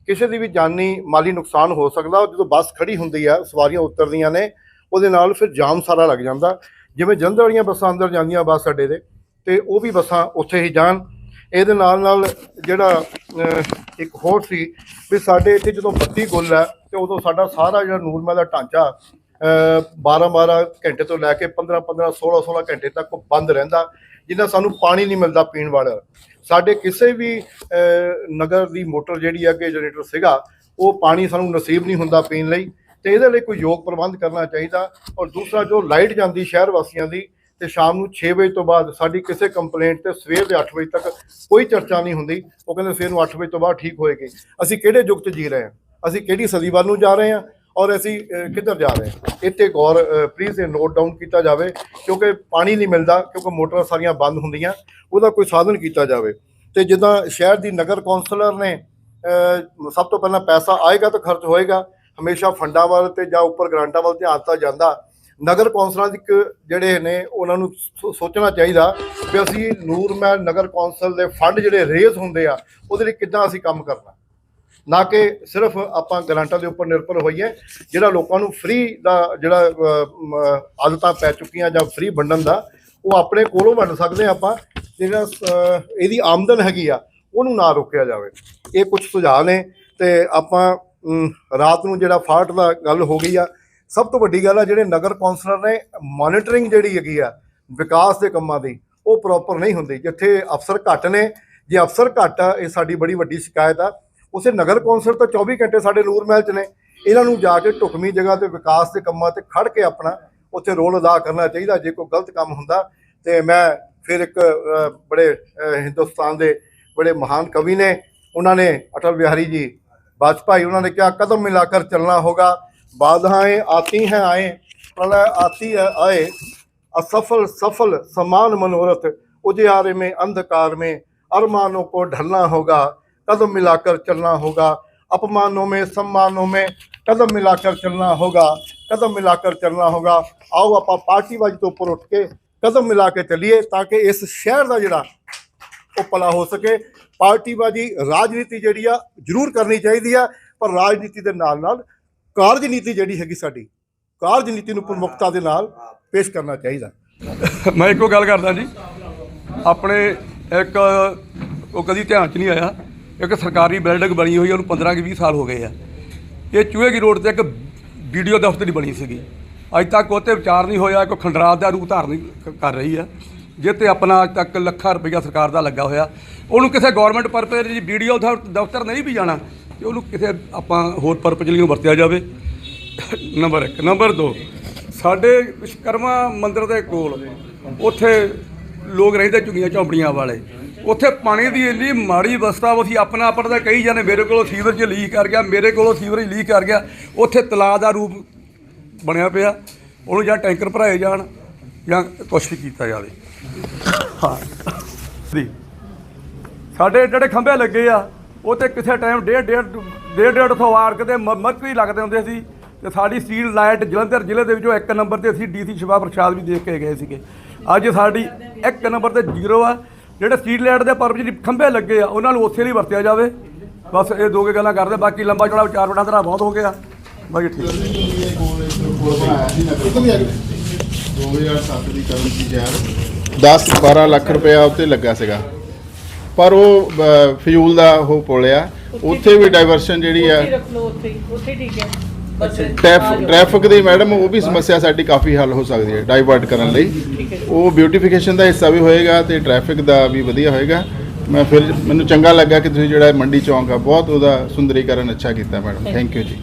ਕਿਸੇ ਦੀ ਵੀ ਜਾਨੀ ਮਾਲੀ ਨੁਕਸਾਨ ਹੋ ਸਕਦਾ ਜਦੋਂ ਬੱਸ ਖੜੀ ਹੁੰਦੀ ਆ, ਸਵਾਰੀਆਂ ਉਤਰਦੀਆਂ ਨੇ, ਉਹਦੇ ਨਾਲ ਫਿਰ ਜਾਮ ਸਾਰਾ ਲੱਗ ਜਾਂਦਾ। ਜਿਵੇਂ ਜਲੰਧਰ ਵਾਲੀਆਂ ਬੱਸਾਂ ਅੰਦਰ ਜਾਂਦੀਆਂ ਬੱਸ ਅੱਡੇ ਦੇ, ਤੇ ਉਹ ਵੀ ਬੱਸਾਂ ਉੱਥੇ ਹੀ ਜਾਣ। ਇਹਦੇ ਨਾਲ ਨਾਲ ਜਿਹੜਾ ਇੱਕ ਹੋਰ ਸੀ ਵੀ ਸਾਡੇ ਇੱਥੇ ਜਦੋਂ ਬੱਤੀ ਗੁੱਲ ਹੈ ਤੇ ਉਦੋਂ ਸਾਡਾ ਸਾਰਾ ਜਿਹੜਾ ਨੂਰਮਹਿਲ ਦਾ ਢਾਂਚਾ 12 12 ਘੰਟੇ ਤੋਂ ਲੈ ਕੇ 15 15 16 16 ਘੰਟੇ ਤੱਕ ਉਹ ਬੰਦ ਰਹਿੰਦਾ, ਜਿੰਨਾ ਸਾਨੂੰ ਪਾਣੀ ਨਹੀਂ ਮਿਲਦਾ ਪੀਣ ਵਾਲਾ। ਸਾਡੇ ਕਿਸੇ ਵੀ ਨਗਰ ਦੀ ਮੋਟਰ ਜਿਹੜੀ ਹੈ ਕਿ ਜਨਰੇਟਰ ਸੀਗਾ, ਉਹ ਪਾਣੀ ਸਾਨੂੰ ਨਸੀਬ ਨਹੀਂ ਹੁੰਦਾ ਪੀਣ ਲਈ, ਤੇ ਇਹਦੇ ਲਈ ਕੋਈ ਯੋਗ ਪ੍ਰਬੰਧ ਕਰਨਾ ਚਾਹੀਦਾ। ਔਰ ਦੂਸਰਾ, ਜੋ ਲਾਈਟ ਜਾਂਦੀ ਸ਼ਹਿਰ ਵਾਸੀਆਂ ਦੀ, ਤੇ ਸ਼ਾਮ ਨੂੰ 6 ਵਜੇ ਤੋਂ ਬਾਅਦ ਸਾਡੀ ਕਿਸੇ ਕੰਪਲੇਂਟ ਤੇ ਸਵੇਰ ਦੇ 8 ਵਜੇ ਤੱਕ ਕੋਈ ਚਰਚਾ ਨਹੀਂ ਹੁੰਦੀ, ਉਹ ਕਹਿੰਦੇ ਸਵੇਰ ਨੂੰ 8 ਵਜੇ ਤੋਂ ਬਾਅਦ ਠੀਕ ਹੋਏਗੀ। ਅਸੀਂ ਕਿਹੜੇ ਯੁੱਗ 'ਚ ਜੀ ਰਹੇ ਹਾਂ? ਅਸੀਂ ਕਿਹੜੀ ਸਦੀ ਵੱਲ ਨੂੰ ਜਾ ਰਹੇ ਹਾਂ ਔਰ ਅਸੀਂ ਕਿੱਧਰ ਜਾ ਰਹੇ ਹਾਂ? ਇੱਥੇ ਗੌਰ ਪਲੀਜ਼ ਇਹ ਨੋਟ ਡਾਊਨ ਕੀਤਾ ਜਾਵੇ, ਕਿਉਂਕਿ ਪਾਣੀ ਨਹੀਂ ਮਿਲਦਾ, ਕਿਉਂਕਿ ਮੋਟਰਾਂ ਸਾਰੀਆਂ ਬੰਦ ਹੁੰਦੀਆਂ, ਉਹਦਾ ਕੋਈ ਸਾਧਨ ਕੀਤਾ ਜਾਵੇ। ਤੇ ਜਿੱਦਾਂ ਸ਼ਹਿਰ ਦੀ ਨਗਰ ਕੌਂਸਲਰ ਨੇ ਸਭ ਤੋਂ ਪਹਿਲਾਂ ਪੈਸਾ ਆਏਗਾ ਤਾਂ ਖਰਚ ਹੋਏਗਾ, ਹਮੇਸ਼ਾ ਫੰਡਾਂ ਵੱਲ ਤੇ ਜਾਂ ਉੱਪਰ ਗ੍ਰਾਂਟਾਂ ਵੱਲ ਧਿਆਨ ਦਿੱਤਾ ਜਾਂਦਾ। ਨਗਰ ਕੌਂਸਲਾਂ ਦੀ ਇੱਕ ਜਿਹੜੇ ਨੇ, ਉਹਨਾਂ ਨੂੰ ਸੋ- ਸੋਚਣਾ ਚਾਹੀਦਾ ਵੀ ਅਸੀਂ ਨੂਰਮਹਿਲ ਨਗਰ ਕੌਂਸਲ ਦੇ ਫੰਡ ਜਿਹੜੇ ਰੇਜ਼ ਹੁੰਦੇ ਆ, ਉਹਦੇ ਲਈ ਕਿੱਦਾਂ ਅਸੀਂ ਕੰਮ ਕਰਨਾ। ਨਾ ਕਿ ਸਿਰਫ ਆਪਾਂ ਗ੍ਰਾਂਟਾਂ ਦੇ ਉੱਪਰ ਨਿਰਭਰ ਹੋਈਏ, ਜਿਹੜਾ ਲੋਕਾਂ ਨੂੰ ਫ੍ਰੀ ਦਾ ਜਿਹੜਾ ਆਦਤਾਂ ਪੈ ਚੁੱਕੀਆਂ ਜਾਂ ਫ੍ਰੀ ਵੰਡਣ ਦਾ, ਉਹ ਆਪਣੇ ਕੋਲੋਂ ਵੰਡ ਸਕਦੇ ਹਾਂ ਆਪਾਂ, ਜਿਹੜਾ ਇਹਦੀ ਆਮਦਨ ਹੈਗੀ ਆ, ਉਹਨੂੰ ਨਾ ਰੋਕਿਆ ਜਾਵੇ। ਇਹ ਕੁਝ ਸੁਝਾਅ ਨੇ ਤੇ ਆਪਾਂ ਰਾਤ ਨੂੰ ਜਿਹੜਾ ਫਾਲਟ ਦਾ ਗੱਲ ਹੋ ਗਈ ਆ, ਸਭ ਤੋਂ ਵੱਡੀ ਗੱਲ ਆ, ਜਿਹੜੇ ਨਗਰ ਕੌਂਸਲਰ ਨੇ ਮੋਨੀਟਰਿੰਗ ਜਿਹੜੀ ਹੈਗੀ ਆ, ਵਿਕਾਸ ਦੇ ਕੰਮਾਂ ਦੀ, ਉਹ ਪ੍ਰੋਪਰ ਨਹੀਂ ਹੁੰਦੀ। ਜਿੱਥੇ ਅਫਸਰ ਘੱਟ ਨੇ, ਜੇ ਅਫਸਰ ਘੱਟ ਆ, ਇਹ ਸਾਡੀ ਬੜੀ ਵੱਡੀ ਸ਼ਿਕਾਇਤ ਆ ਉਸੇ ਨਗਰ ਕੌਂਸਲ ਤਾਂ 24 ਘੰਟੇ ਸਾਡੇ ਨੂਰ ਮਹਿਲ 'ਚ ਨੇ ਇਹਨਾਂ ਨੂੰ ਜਾ ਕੇ ਢੁਕਵੀਂ ਜਗ੍ਹਾ ਤੇ ਵਿਕਾਸ ਦੇ ਕੰਮਾਂ ਤੇ ਖੜ ਕੇ ਆਪਣਾ ਉੱਥੇ ਰੋਲ ਅਦਾ ਕਰਨਾ ਚਾਹੀਦਾ ਜੇ ਕੋਈ ਗਲਤ ਕੰਮ ਹੁੰਦਾ ਤੇ ਮੈਂ ਫਿਰ ਇੱਕ ਅ, ਬੜੇ ਅ, ਹਿੰਦੁਸਤਾਨ ਦੇ ਬੜੇ ਮਹਾਨ ਕਵੀ ਨੇ ਉਹਨਾਂ ਨੇ ਅਟਲ ਬਿਹਾਰੀ ਜੀ वाजपेयी उन्होंने क्या कदम मिलाकर चलना होगा बाधाएं आती हैं आए प्रलय आती है आए असफल सफल समान मनोरथ उजियारे में अंधकार में अरमानों को ढलना होगा कदम मिलाकर चलना होगा अपमानों में सम्मानों में कदम मिलाकर चलना होगा कदम मिलाकर चलना होगा आओ ਆਪਾਂ ਪਾਰਟੀਬਾਜ਼ੀ ਤੋਂ ਉੱਪਰ ਉੱਠ ਕੇ ਕਦਮ ਮਿਲਾ ਕੇ ਚੱਲੀਏ ਤਾਂ ਕਿ ਇਸ ਸ਼ਹਿਰ ਦਾ ਜਿਹੜਾ ਉਹ ਭਲਾ ਹੋ ਸਕੇ ਪਾਰਟੀਬਾਜ਼ੀ ਰਾਜਨੀਤੀ ਜਿਹੜੀ ਆ ਜ਼ਰੂਰ ਕਰਨੀ ਚਾਹੀਦੀ ਆ ਪਰ ਰਾਜਨੀਤੀ ਦੇ ਨਾਲ ਨਾਲ ਕਾਰਜਨੀਤੀ ਜਿਹੜੀ ਹੈਗੀ ਸਾਡੀ ਕਾਰਜਨੀਤੀ ਨੂੰ ਪ੍ਰਮੁੱਖਤਾ ਦੇ ਨਾਲ ਪੇਸ਼ ਕਰਨਾ ਚਾਹੀਦਾ ਮੈਂ ਇੱਕੋ ਗੱਲ ਕਰਦਾ ਜੀ ਆਪਣੇ ਇੱਕ ਉਹ ਕਦੀ ਧਿਆਨ 'ਚ ਨਹੀਂ ਆਇਆ ਇੱਕ ਸਰਕਾਰੀ ਬਿਲਡਿੰਗ ਬਣੀ ਹੋਈ ਉਹਨੂੰ 15 ਕਿ 20 ਸਾਲ ਹੋ ਗਏ ਆ। ਇਹ ਚੂਹੇ ਦੀ ਰੋਡ ਤੇ ਇੱਕ ਵੀਡੀਓ ਦਫ਼ਤਰ ਬਣੀ ਸੀਗੀ। ਅੱਜ ਤੱਕ ਉਹ 'ਤੇ ਵਿਚਾਰ ਨਹੀਂ ਹੋਇਆ, ਕੋਈ ਖੰਡਰਾਤ ਦਾ ਰੂਪ ਧਾਰਨ ਕਰ ਰਹੀ ਆ। ਜਿਹ ਤੇ ਆਪਣਾ ਅੱਜ ਤੱਕ ਲੱਖਾਂ ਰੁਪਈਆ ਸਰਕਾਰ ਦਾ ਲੱਗਾ ਹੋਇਆ। ਉਹਨੂੰ ਕਿਸੇ ਗਵਰਨਮੈਂਟ ਪਰਪਸ ਦੀ ਵੀਡੀਓ ਦਫ਼ਤਰ ਨਹੀਂ ਵੀ ਜਾਣਾ, ਤੇ ਉਹਨੂੰ ਕਿਸੇ ਆਪਾਂ ਹੋਰ ਪਰਪਸ ਲਈ ਵਰਤਿਆ ਜਾਵੇ। ਨੰਬਰ 1 ਨੰਬਰ 2 ਸਾਡੇ ਵਿਸ਼ਕਰਮਾ ਮੰਦਿਰ ਦੇ ਕੋਲ ਉੱਥੇ ਲੋਕ ਰਹਿੰਦੇ ਝੁੱਗੀਆਂ ਝੌਂਪੜੀਆਂ ਵਾਲੇ। ਉੱਥੇ ਪਾਣੀ ਦੀ ਇੰਨੀ ਮਾੜੀ ਅਵਸਥਾ ਉਹ ਅਸੀਂ ਆਪਣਾ ਆਪਣਾ ਤਾਂ ਕਹੀ ਜਾਂਦੇ, ਮੇਰੇ ਕੋਲੋਂ ਸੀਵਰੇਜ ਲੀਕ ਕਰ ਗਿਆ, ਮੇਰੇ ਕੋਲੋਂ ਸੀਵਰੇਜ ਲੀਕ ਕਰ ਗਿਆ, ਉੱਥੇ ਤਲਾਅ ਦਾ ਰੂਪ ਬਣਿਆ ਪਿਆ, ਉਹਨੂੰ ਜਾਂ ਟੈਂਕਰ ਭਰਾਏ ਜਾਣ, ਜਾਂ ਕੁਛ ਵੀ ਕੀਤਾ ਜਾਵੇ। ਹਾਂ, ਜੀ। ਸਾਡੇ ਜਿਹੜੇ ਖੰਭੇ ਲੱਗੇ ਆ, ਉਹ ਤੇ ਕਿਸੇ ਟਾਈਮ ਡੇਢ ਡੇਢ ਡੇਢ ਡੇਢ ਸੌ ਆਰਕ ਦੇ ਮ- ਮਰਕਰੀ ਲੱਗਦੇ ਹੁੰਦੇ ਸੀ, ਤੇ ਸਾਡੀ ਸਟੀਲ ਲਾਈਟ ਜਲੰਧਰ ਜ਼ਿਲ੍ਹੇ ਦੇ ਵਿੱਚੋਂ ਇੱਕ ਨੰਬਰ ਤੇ ਅਸੀਂ ਡੀਸੀ ਸ਼ਿਵਾ ਪ੍ਰਸ਼ਾਦ ਵੀ ਦੇਖ ਕੇ ਗਏ ਸੀਗੇ। ਅੱਜ ਸਾਡੀ ਇੱਕ ਨੰਬਰ ਤੇ ਜ਼ੀਰੋ ਆ ਜਿਹੜੇ ਸਟਰੀਟ ਲਾਈਟ ਦੇ ਪਰਪਸ ਜਿਹੜੀ ਖੰਭੇ ਲੱਗੇ ਆ ਉਹਨਾਂ ਨੂੰ ਉੱਥੇ ਲਈ ਵਰਤਿਆ ਜਾਵੇ। ਬਸ ਇਹ ਦੋ ਕੇ ਗੱਲਾਂ ਕਰਦੇ ਬਾਕੀ ਲੰਬਾ ਚੌੜਾ ਚਾਰ ਵਟਾਂ ਦਾ ਬਹੁਤ ਹੋ ਗਿਆ। ਬਾਕੀ ਠੀਕ। ਹੈ। 2007 ਦੀ ਕਰੰਸੀ ਜ਼ਹਿਰ 10 12 ਲੱਖ ਰੁਪਇਆ ਉੱਤੇ ਲੱਗਾ ਸੀਗਾ। ਪਰ ਉਹ ਅ, ਫਿਜ਼ੂਲ ਦਾ ਉਹ ਪੁਲਿਆ ਉੱਥੇ ਵੀ ਡਾਈਵਰਸ਼ਨ ਜਿਹੜੀ ਆ। ਉੱਥੇ ਠੀਕ ਹੈ ਟ੍ਰੈਫਿਕ ਦੀ ਮੈਡਮ ਉਹ ਵੀ ਸਮੱਸਿਆ ਸਾਡੀ ਕਾਫੀ ਹੱਲ ਹੋ ਸਕਦੀ ਹੈ ਡਾਈਵਰਟ ਕਰਨ ਲਈ। ਉਹ ਬਿਊਟੀਫਿਕੇਸ਼ਨ ਦਾ ਹਿੱਸਾ ਵੀ ਹੋਏਗਾ ਤੇ ਟ੍ਰੈਫਿਕ ਦਾ ਵੀ ਵਧੀਆ ਹੋਏਗਾ। ਮੈਂ ਫਿਰ ਮੈਨੂੰ ਚੰਗਾ ਲੱਗਾ ਕਿ ਤੁਸੀਂ ਜਿਹੜਾ ਮੰਡੀ ਚੌਂਕ ਆ ਬਹੁਤ ਉਹਦਾ ਸੁੰਦਰੀਕਰਨ ਅੱਛਾ ਕੀਤਾ ਮੈਡਮ। ਥੈਂਕ ਯੂ ਜੀ.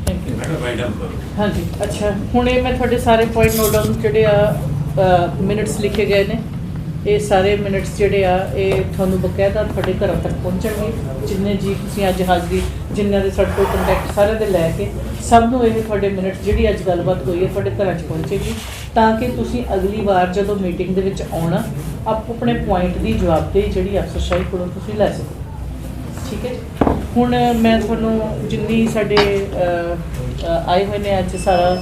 ਹਾਂਜੀ ਅੱਛਾ। ਹੁਣ ਇਹ ਮੈਂ ਤੁਹਾਡੇ ਸਾਰੇ ਪੁਆਇੰਟ ਨੋਟ ਡਾਊਨ ਜਿਹੜੇ ਆ ਮਿੰਟਸ ਲਿਖੇ ਗਏ ਨੇ। ਇਹ ਸਾਰੇ ਮਿੰਟਸ ਜਿਹੜੇ ਆ, ਇਹ ਤੁਹਾਨੂੰ ਬਕਾਇਦਾ ਤੁਹਾਡੇ ਘਰਾਂ ਤੱਕ ਪਹੁੰਚਣਗੇ। ਜਿੰਨੇ ਜੀ ਤੁਸੀਂ ਅੱਜ ਹਾਜ਼ਰੀ ਜਿਨ੍ਹਾਂ ਦੇ ਸਾਡੇ ਕੋਲ ਕੰਟੈਕਟ ਸਾਰਿਆਂ ਦੇ ਲੈ ਕੇ, ਸਭ ਨੂੰ ਇਹ ਤੁਹਾਡੇ ਮਿੰਟਸ ਜਿਹੜੀ ਅੱਜ ਗੱਲਬਾਤ ਹੋਈ ਹੈ ਤੁਹਾਡੇ ਘਰਾਂ 'ਚ ਪਹੁੰਚੇਗੀ। ਤਾਂ ਕਿ ਤੁਸੀਂ ਅਗਲੀ ਵਾਰ ਜਦੋਂ ਮੀਟਿੰਗ ਦੇ ਵਿੱਚ ਆਉਣਾ, ਆਪੋ ਆਪਣੇ ਪੁਆਇੰਟ ਦੀ ਜਵਾਬਦੇਹੀ ਜਿਹੜੀ ਅਫਸਰਸ਼ਾਹੀ ਕੋਲੋਂ ਤੁਸੀਂ ਲੈ ਸਕੋ। ਠੀਕ ਹੈ ਜੀ। ਹੁਣ ਮੈਂ ਤੁਹਾਨੂੰ ਜਿੰਨੀ ਸਾਡੇ ਆਏ ਹੋਏ ਨੇ ਅੱਜ ਸਾਰਾ